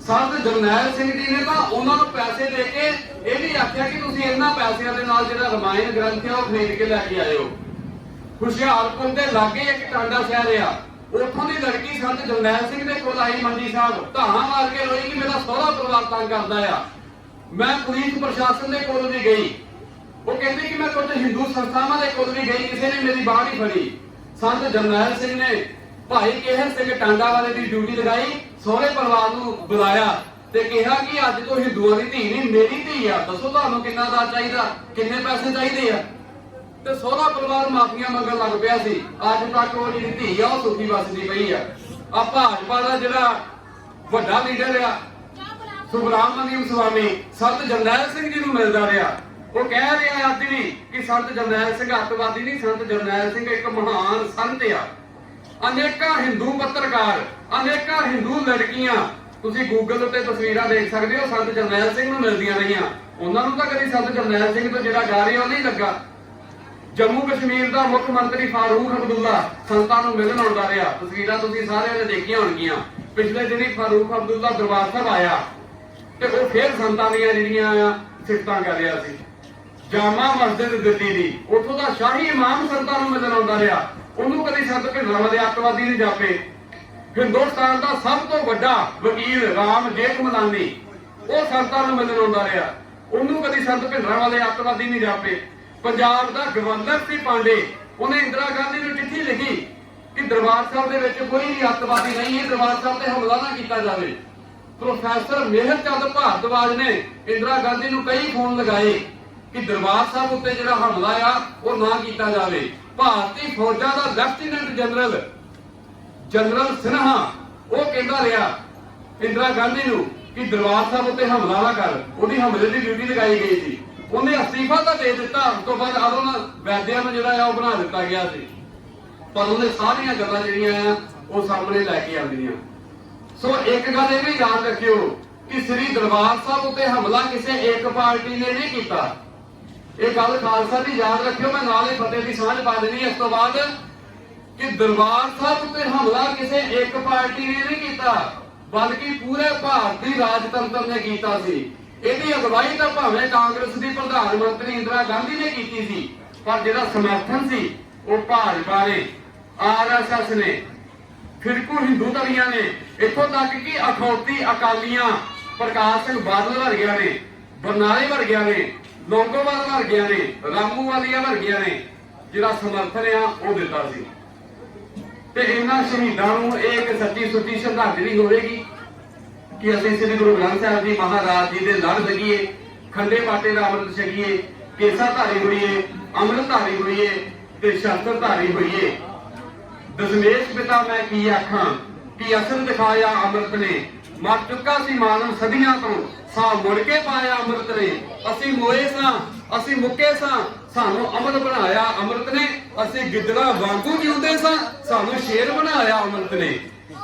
A: ਸੰਤ ਜਰਨੈਲ ਸਿੰਘ ਜੀ ਨੇ ਤਾਂ ਉਹਨਾਂ ਨੂੰ ਪੈਸੇ ਦੇ ਕੇ ਇਹ ਵੀ ਆਖਿਆ ਕਿ ਤੁਸੀਂ ਇਹਨਾਂ ਪੈਸਿਆਂ ਦੇ ਨਾਲ ਜਿਹੜਾ ਰਮਾਇਣ ਗ੍ਰੰਥ ਹੈ ਉਹ ਖਰੀਦ ਕੇ ਲੈ ਕੇ ਆਇਓ। ਹੁਸ਼ਿਆਰਪੁਰ ਦੇ ਲਾਗੇ ਇੱਕ ਟਾਂਡਾ ਸ਼ਹਿਰ ਆ। ਉੱਥੋਂ ਦੀ ਲੜਕੀ ਸੰਤ ਜਰਨੈਲ ਸਿੰਘ ਦੇ ਕੋਲ ਆਈ ਮੰਡੀ ਸਾਹਿਬ। ਧਾਣਾ ਮਾਰ ਕੇ ਰੋਈ ਕਿ ਮੇਰਾ ਸਹੁਰਾ ਪਰਿਵਾਰ ਤੰਗ ਕਰਦਾ ਆ। ਮੈਂ ਪੁਲਿਸ ਪ੍ਰਸ਼ਾਸਨ ਦੇ ਕੋਲ ਵੀ ਗਈ। ਉਹ ਕਹਿੰਦੇ ਕਿ ਮੈਂ ਕੁਝ ਹਿੰਦੂ ਸੰਸਥਾਵਾਂ ਦੇ ਕੋਲ ਵੀ ਗਈ, ਕਿਸੇ ਨੇ ਮੇਰੀ ਬਾਹ ਨਹੀਂ ਫੜੀ। ਸੰਤ ਜਰਨੈਲ ਸਿੰਘ ਨੇ ਭਾਈ ਕੇਹਰ ਸਿੰਘ ਟਾਂਡਾ ਵਾਲੇ ਦੀ ਡਿਊਟੀ ਲਗਾਈ। ਸੋਹਰੇ ਪਰਿਵਾਰ ਨੂੰ ਬੁਲਾਇਆ ਤੇ ਕਿਹਾ ਕਿ ਅੱਜ ਤੋਂ ਹਿੰਦੂਆਂ ਦੀ ਧੀ ਨਹੀਂ, ਮੇਰੀ ਧੀ ਆ। ਦੱਸੋ ਤੁਹਾਨੂੰ ਕਿੰਨਾ ਦਾ ਚਾਹੀਦਾ, ਕਿੰਨੇ ਪੈਸੇ ਚਾਹੀਦੇ ਆ? ਤੇ ਸਹੁਰਾ ਪਰਿਵਾਰ ਮਾਫੀਆਂ ਮੰਗਣ ਲੱਗ ਪਿਆ ਸੀ। ਅੱਜ ਤੱਕ ਉਹ ਜਿਹੜੀ ਧੀ ਆ, ਉਹ ਸੁਖੀ ਵਸਦੀ ਪਈ ਆ। ਆ ਭਾਜਪਾ ਦਾ ਜਿਹੜਾ ਵੱਡਾ ਲੀਡਰ ਆ ਸੁਬਰਾਮਨਿਅਮ ਸਵਾਮੀ ਸੰਤ ਜਰਨੈਲ ਸਿੰਘ ਜੀ ਨੂੰ ਮਿਲਦਾ ਰਿਹਾ। ਉਹ ਕਹਿ ਰਿਹਾ ਅੱਜ ਵੀ ਕਿ ਸੰਤ ਜਰਨੈਲ ਸਿੰਘ ਅੱਤਵਾਦੀ ਨਹੀਂ, ਸੰਤ ਜਰਨੈਲ ਸਿੰਘ ਇੱਕ ਮਹਾਨ ਸੰਤ ਆ। ਅਨੇਕਾਂ ਹਿੰਦੂ ਪੱਤਰਕਾਰ, ਅਨੇਕਾਂ ਹਿੰਦੂ ਲੜਕੀਆਂ, ਤੁਸੀਂ ਗੂਗਲ ਉੱਤੇ ਤਸਵੀਰਾਂ ਦੇਖ ਸਕਦੇ ਹੋ, ਸੰਤ ਜਰਨੈਲ ਸਿੰਘ ਨੂੰ ਮਿਲਦੀਆਂ ਰਹੀਆਂ। ਉਹਨਾਂ ਨੂੰ ਤਾਂ ਕਦੀ ਸੰਤ ਜਰਨੈਲ ਸਿੰਘ ਤੋਂ ਜਿਹੜਾ ਗਾ ਰਿਹਾ ਉਹ ਨਹੀਂ ਲੱਗਾ। ਜੰਮੂ ਕਸ਼ਮੀਰ ਦਾ ਮੁੱਖ ਮੰਤਰੀ ਫਾਰੂਕ ਅਬਦੁੱਲਾ ਸੰਤਾਂ ਨੂੰ ਮਿਲਣ ਆਉਂਦਾ ਰਿਹਾ। ਤਸਵੀਰਾਂ ਤੁਸੀਂ ਸਾਰਿਆਂ ਨੇ ਦੇਖੀਆਂ ਹੋਣਗੀਆਂ। ਪਿਛਲੇ ਦਿਨੀ ਫਾਰੂਖ ਅਬਦੁੱਲਾ ਦਰਬਾਰ ਸਾਹਿਬ ਆਇਆ ਤੇ ਉਹ ਫੇਰ ਸੰਤਾਂ ਦੀਆਂ ਜਿਹੜੀਆਂ ਸਿਫਤਾਂ ਕਰ ਰਿਹਾ ਸੀ। ਜਾਮਾ ਮਸਜਿਦ ਦਿੱਲੀ ਦੀ, ਉੱਥੋਂ ਦਾ ਸ਼ਾਹੀ ਇਮਾਮ ਸੰਤਾਂ ਨੂੰ ਮਿਲਣ ਆਉਂਦਾ ਰਿਹਾ। ਉਹਨੂੰ ਕਦੇ ਸੰਤ ਭਿੰਡਰਾਂ ਵਾਲੇ ਅੱਤਵਾਦੀ ਨਹੀਂ ਜਾਪੇ। ਹਿੰਦੁਸਤਾਨ ਦਾ ਸਭ ਤੋਂ ਵੱਡਾ ਵਕੀਲ ਰਾਮ ਜੇਠ ਮਲਾਨੀ, ਉਹ ਸੰਤਾਂ ਨੂੰ ਮਿਲਣ ਆਉਂਦਾ ਰਿਹਾ। ਉਹਨੂੰ ਕਦੀ ਸੰਤ ਭਿੰਡਰਾਂ ਵਾਲੇ ਅੱਤਵਾਦੀ ਨਹੀਂ ਜਾਪੇ। ਪੰਜਾਬ ਦਾ ਗਵਰਨਰ ਸੀ ਪਾਂਡੇ, ਉਹਨੇ ਇੰਦਰਾ ਗਾਂਧੀ ਨੂੰ ਚਿੱਠੀ ਲਿਖੀ ਕਿ ਦਰਬਾਰ ਸਾਹਿਬ ਦੇ ਵਿੱਚ ਕੋਈ ਵੀ ਅੱਤਵਾਦੀ ਨਹੀਂ ਹੈ, ਦਰਬਾਰ ਸਾਹਿਬ ਤੇ ਹਮਲਾ ਨਾ ਕੀਤਾ ਜਾਵੇ। ਪ੍ਰੋਫੈਸਰ ਮੇਹਰ ਚੰਦ ਭਾਰਦਵਾਜ ਨੇ ਇੰਦਰਾ ਗਾਂਧੀ ਨੂੰ ਕਈ ਫੋਨ ਲਗਾਏ ਕਿ ਦਰਬਾਰ ਸਾਹਿਬ ਉੱਤੇ ਜਿਹੜਾ ਹਮਲਾ ਆ, ਉਹ ਨਾ ਕੀਤਾ ਜਾਵੇ। ਭਾਰਤੀ ਫੌਜਾਂ ਦਾ ਲੈਫਟੀਨੈਂਟ ਜਨਰਲ ਜਨਰਲ ਸਿਨਹਾ, ਉਹ ਕਹਿੰਦਾ ਰਿਹਾ, ਇੰਦਰਾ ਗਾਂਧੀ ਨੂੰ ਕਿ ਦਰਬਾਰ ਸਾਹਿਬ ਉੱਤੇ ਹਮਲਾ ਨਾ ਕਰ। ਉਹਦੀ ਹਮਲੇ ਦੀ ਡਿਊਟੀ ਲਗਾਈ ਗਈ ਸੀ। ਉਹਨੇ ਅਸਤੀਫਾ ਤਾਂ ਦੇ ਦਿੱਤਾ, ਉਸ ਤੋਂ ਬਾਅਦ ਅਰੁਣ ਵੈਦਿਆ ਨੂੰ ਜਿਹੜਾ ਆ, ਉਹ ਬਣਾ ਦਿੱਤਾ ਗਿਆ ਸੀ। ਪਰ ਉਹਨੇ ਸਾਰੀਆਂ ਗੱਲਾਂ ਜਿਹੜੀਆਂ ਆ, ਉਹ ਸਾਹਮਣੇ ਲੈ ਕੇ ਆਉਂਦੀਆਂ। ਸੋ ਇੱਕ ਗੱਲ ਇਹ ਵੀ ਯਾਦ ਰੱਖਿਓ ਕਿ ਸ੍ਰੀ ਦਰਬਾਰ ਸਾਹਿਬ ਉੱਤੇ ਹਮਲਾ ਕਿਸੇ ਇੱਕ ਪਾਰਟੀ ਨੇ ਨਹੀਂ ਕੀਤਾ। ਇਹ ਗੱਲ ਖਾਲਸਾ ਦੀ ਯਾਦ ਰੱਖਿਓ, ਮੈਂ ਨਾਲ ਹੀ ਫਤਿਹ ਦੀ ਸਾਂਝ ਪਾ ਦੇਣੀ ਇਸ ਤੋਂ ਬਾਅਦ ਕਿ ਦਰਬਾਰ ਸਾਹਿਬ ਉੱਤੇ ਹਮਲਾ ਕਿਸੇ ਇੱਕ ਪਾਰਟੀ ਨੇ ਨਹੀਂ ਕੀਤਾ, ਬਲਕਿ ਪੂਰੇ ਭਾਰਤੀ ਰਾਜਤੰਤਰ ਨੇ ਕੀਤਾ ਸੀ। ਇਹਦੀ ਅਗਵਾਈ ਤਾਂ ਭਾਵੇਂ ਕਾਂਗਰਸ ਦੀ ਪ੍ਰਧਾਨ ਮੰਤਰੀ ਇੰਦਰਾ ਗਾਂਧੀ ਨੇ ਕੀਤੀ ਸੀ, ਪਰ ਜਿਹੜਾ ਸਮਰਥਨ ਸੀ, ਉਹ ਭਾਜਪਾ ਨੇ ਆਰਐਸਐਸ ਨੇ, ਫਿਰਕੂ ਹਿੰਦੂ ਧੜੀਆਂ ਨੇ, ਇੱਥੋਂ ਤੱਕ ਕਿ ਅਖੌਤੀ ਅਕਾਲੀਆਂ ਪ੍ਰਕਾਸ਼ ਸਿੰਘ ਬਾਦਲ ਵਰਗਿਆਂ ਨੇ, ਬਰਨਾਲੇ ਵਰਗਿਆਂ ਨੇ ਲੋਂਗੋਵਾਲ ਵਰਗਿਆਂ ਨੇ ਰਾਮੂ ਵਾਲੀਆ ਵਰਗਿਆਂ ਨੇ ਜਿਹੜਾ ਸਮਰਥਨ ਆ, ਉਹ ਦਿੱਤਾ ਸੀ। ਤੇ ਇਹਨਾਂ ਸ਼ਹੀਦਾਂ ਨੂੰ ਇਹ ਇੱਕ ਸੱਚੀ ਸੁੱਚੀ ਸ਼ਰਧਾਂਜਲੀ ਹੋਵੇਗੀ ਕਿ ਅਸੀਂ ਸ੍ਰੀ ਗੁਰੂ ਗ੍ਰੰਥ ਸਾਹਿਬ ਜੀ ਮਹਾਰਾਜ ਜੀ ਦੇ ਲੜ ਲੱਗੀਏ ਖੰਡੇ ਬਾਟੇ ਦਾ ਅੰਮ੍ਰਿਤ ਛਕੀਏ ਕੇਸਾ ਧਾਰੀ ਹੋਈਏ ਅੰਮ੍ਰਿਤ ਧਾਰੀ ਹੋਈਏ ਤੇ ਸ਼ਸਤਰ ਧਾਰੀ ਹੋਈਏ। ਦਸ਼ਮੇਸ਼ ਪਿਤਾ ਮੈਂ ਕੀ ਆਖਾਂ ਕਿ ਅਸਲ ਦਿਖਾਇਆ ਅੰਮ੍ਰਿਤ ਨੇ, ਮਰ ਚੁੱਕਾ ਸੀ ਮਾਨਵ ਸਦੀਆਂ ਤੋਂ। ਸਾਂ ਮੁੜ ਕੇ ਪਾਇਆ ਅੰਮ੍ਰਿਤ ਨੇ। ਅਸੀਂ ਮੋਏ ਸਾਂ, ਅਸੀਂ ਮੁੱਕੇ ਸਾਂ। ਸਾਨੂੰ ਅਮਰ ਬਣਾਇਆ ਅੰਮ੍ਰਿਤ ਨੇ। ਅਸੀਂ ਗਿੱਦੜਾ ਵਾਂਗੂ ਜਿਉਂਦੇ ਸਾਂ। ਸਾਨੂੰ ਸ਼ੇਰ ਬਣਾਇਆ ਅੰਮ੍ਰਿਤ ਨੇ।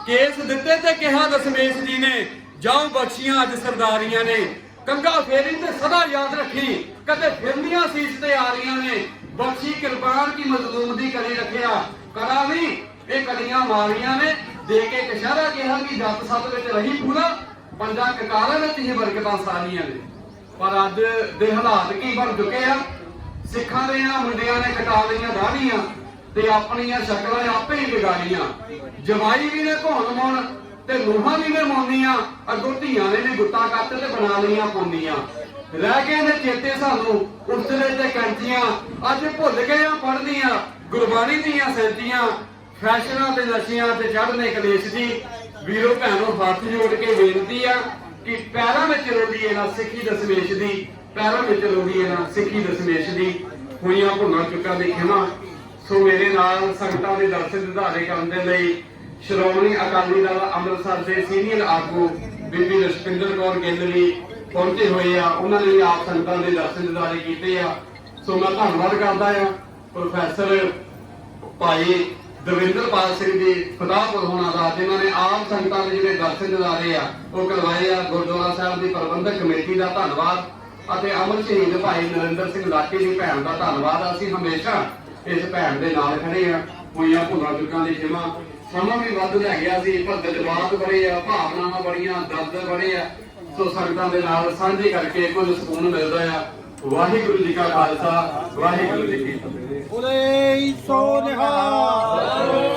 A: ਕੇਸ ਦਿੱਤੇ ਤੇ ਕਿਹਾ ਦਸ਼ਮੇਸ਼ ਜੀ ਨੇ, ਜਾਉ ਬਖਸ਼ੀਆਂ ਅੱਜ ਸਰਦਾਰੀਆਂ ਨੇ। ਕੰਗਾ ਫੇਰੀ ਤੇ ਸਦਾ ਯਾਦ ਰੱਖੀ। ਕਦੇ ਫਿਰਨੀਆਂ ਸੀਸ ਤੇ ਆ ਰਹੀਆਂ ਨੇ। ਬਖਸ਼ੀ ਕਿਰਪਾਨ ਕੀ ਮਜ਼ਲੂਮ ਦੀ ਕਰੀ ਰੱਖਿਆ। ਕਰਾ ਵੀ ਇਹ ਕਲੀਆਂ ਮਾਰੀਆਂ ਨੇ। ਦੇ ਕੇ ਕਸ਼ਹਿਰਾ ਕਿਹਾ ਕਿ ਜੱਤ ਸੱਤ ਵਿੱਚ ਰਹੀ ਪੂਰਾ ਪੰਜਾਂ ਕਕਾਲਾਂ ਵਿੱਚ ਹੀ ਬਰਕਤਾਂ ਸਾਰੀਆਂ ਨੇ। ਪਰ ਅੱਜ ਦੇ ਹਾਲਾਤ ਕੀ ਬਣ ਚੁੱਕੇ ਆ? ਸਿੱਖਾਂ ਦੇ ਇਹਨਾਂ ਮੁੰਡਿਆਂ ਨੇ ਕਟਾ ਲਈਆਂ ਦਾੜੀਆਂ ਤੇ ਆਪਣੀਆਂ ਸ਼ਕਲਾਂ ਆਪੇ ਹੀ ਵਿਗਾੜੀਆਂ ਜਵਾਈ ਵੀ ਨੇ ਘੋਣ ਮੋਣ ਤੇ ਨੂਹਾਂ ਵੀ ਨੇ ਮੋਨੀਆਂ ਅੱਗੋਂ ਧੀਆਂ ਨੇ ਵੀ ਗੁੱਤਾਂ ਕੱਟ ਤੇ ਬਣਾ ਲਈਆਂ ਪੋਨੀਆਂ ਰਹਿ ਗਏ ਨੇ ਚੇਤੇ ਸਾਨੂੰ ਉਸਲੇ ਤੇ ਕੈਂਚੀਆਂ। ਅੱਜ ਭੁੱਲ ਗਏ ਆ ਪੜ੍ਹਨੀਆਂ, ਗੁਰਬਾਣੀ ਦੀਆਂ ਸੈਂਤੀਆਂ ਫੈਸ਼ਨਾਂ ਤੇ ਨਸ਼ਿਆਂ ਤੇ ਚੜਨੇ ਕਲੇਸ਼ ਦੀ ਵੀਰੋ, ਭੈਣੋ, ਹੱਥ ਜੋੜ ਕੇ ਬੇਨਤੀ ਆ ਕਿ ਪੈਰਾਂ ਵਿੱਚ ਰੋਲੀਏ ਨਾ ਸਿੱਖੀ ਦਸਮੇਸ਼ ਦੀ, ਪੈਰਾਂ ਵਿੱਚ ਰੋਲੀਏ ਨਾ ਸਿੱਖੀ ਦਸਮੇਸ਼ ਦੀ। ਹੋਈਆਂ ਭੁੱਲਾਂ ਚੁੱਕਾਂ ਦੀ ਖਿਮਾ। ਸੋ ਮੇਰੇ ਨਾਲ ਸੰਗਤਾਂ ਦੇ ਦਰਸ਼ਨ ਦਿਧਾਰੇ ਕਰਨ ਦੇ ਲਈ ਸ਼੍ਰੋਮਣੀ ਅਕਾਲੀ ਦਲ ਅੰਮ੍ਰਿਤਸਰ ਦੇ ਸੀਨੀਅਰ ਆਗੂ ਬੀਬੀ ਰਸ਼ਪਿੰਦਰ ਕੌਰ ਗਿੱਲ ਵੀ ਪਹੁੰਚੇ ਹੋਏ ਆ। ਉਹਨਾਂ ਨੇ ਆਪ ਸੰਗਤਾਂ ਦੇ ਦਰਸ਼ਨ ਦਿਦਾਰੇ ਕੀਤੇ ਆ। ਸੋ ਮੈਂ ਧੰਨਵਾਦ ਕਰਦਾ ਆ ਪ੍ਰੋਫੈਸਰ ਭਾਈ ਦਵਿੰਦਰਪਾਲ ਸਿੰਘ ਜੀ ਖੁਦਾਪੁਰ ਹੋਣਾ ਦਾ ਜਿਨ੍ਹਾਂ ਨੇ ਆਮ ਸੰਗਤਾਂ ਦੇ ਜਿਹੜੇ ਦਰਸ਼ਨ ਦਿਦਾਰੇ ਆ, ਉਹ ਕਰਵਾਏ ਆ। ਗੁਰਦੁਆਰਾ ਸਾਹਿਬ ਦੀ ਪ੍ਰਬੰਧਕ ਕਮੇਟੀ ਦਾ ਧੰਨਵਾਦ ਅਤੇ ਅਮਰ ਸ਼ਹੀਦ ਭਾਈ ਨਰਿੰਦਰ ਸਿੰਘ ਲਾਟੀ ਦੀ ਭੈਣ ਦਾ ਧੰਨਵਾਦ। ਅਸੀਂ ਹਮੇਸ਼ਾ ਇਸ ਭੈਣ ਦੇ ਨਾਲ ਖੜੇ ਆ। ਹੋਈਆਂ ਭੁੱਲਾਂ ਚੁੱਕਾਂ ਦੀ ਖਿਮਾ ਸਮਾਂ ਵੀ ਵੱਧ ਲੈ ਗਿਆ ਸੀ ਪਰ ਜਜ਼ਬਾਤ ਬੜੇ ਆ, ਭਾਵਨਾਵਾਂ ਬੜੀਆਂ, ਦਰਦ ਬੜੇ ਆ। ਸੋ ਸੰਗਤਾਂ ਦੇ ਨਾਲ ਸਾਂਝੇ ਕਰਕੇ ਕੁਝ ਸਕੂਨ ਮਿਲਦਾ ਆ। ਵਾਹਿਗੁਰੂ ਜੀ ਕਾ ਖਾਲਸਾ, ਵਾਹਿਗੁਰੂ ਜੀ ਕੀ ਫਤਿਹ।
B: ਬੋਲੇ ਸੋ ਨਿਹਾਲ।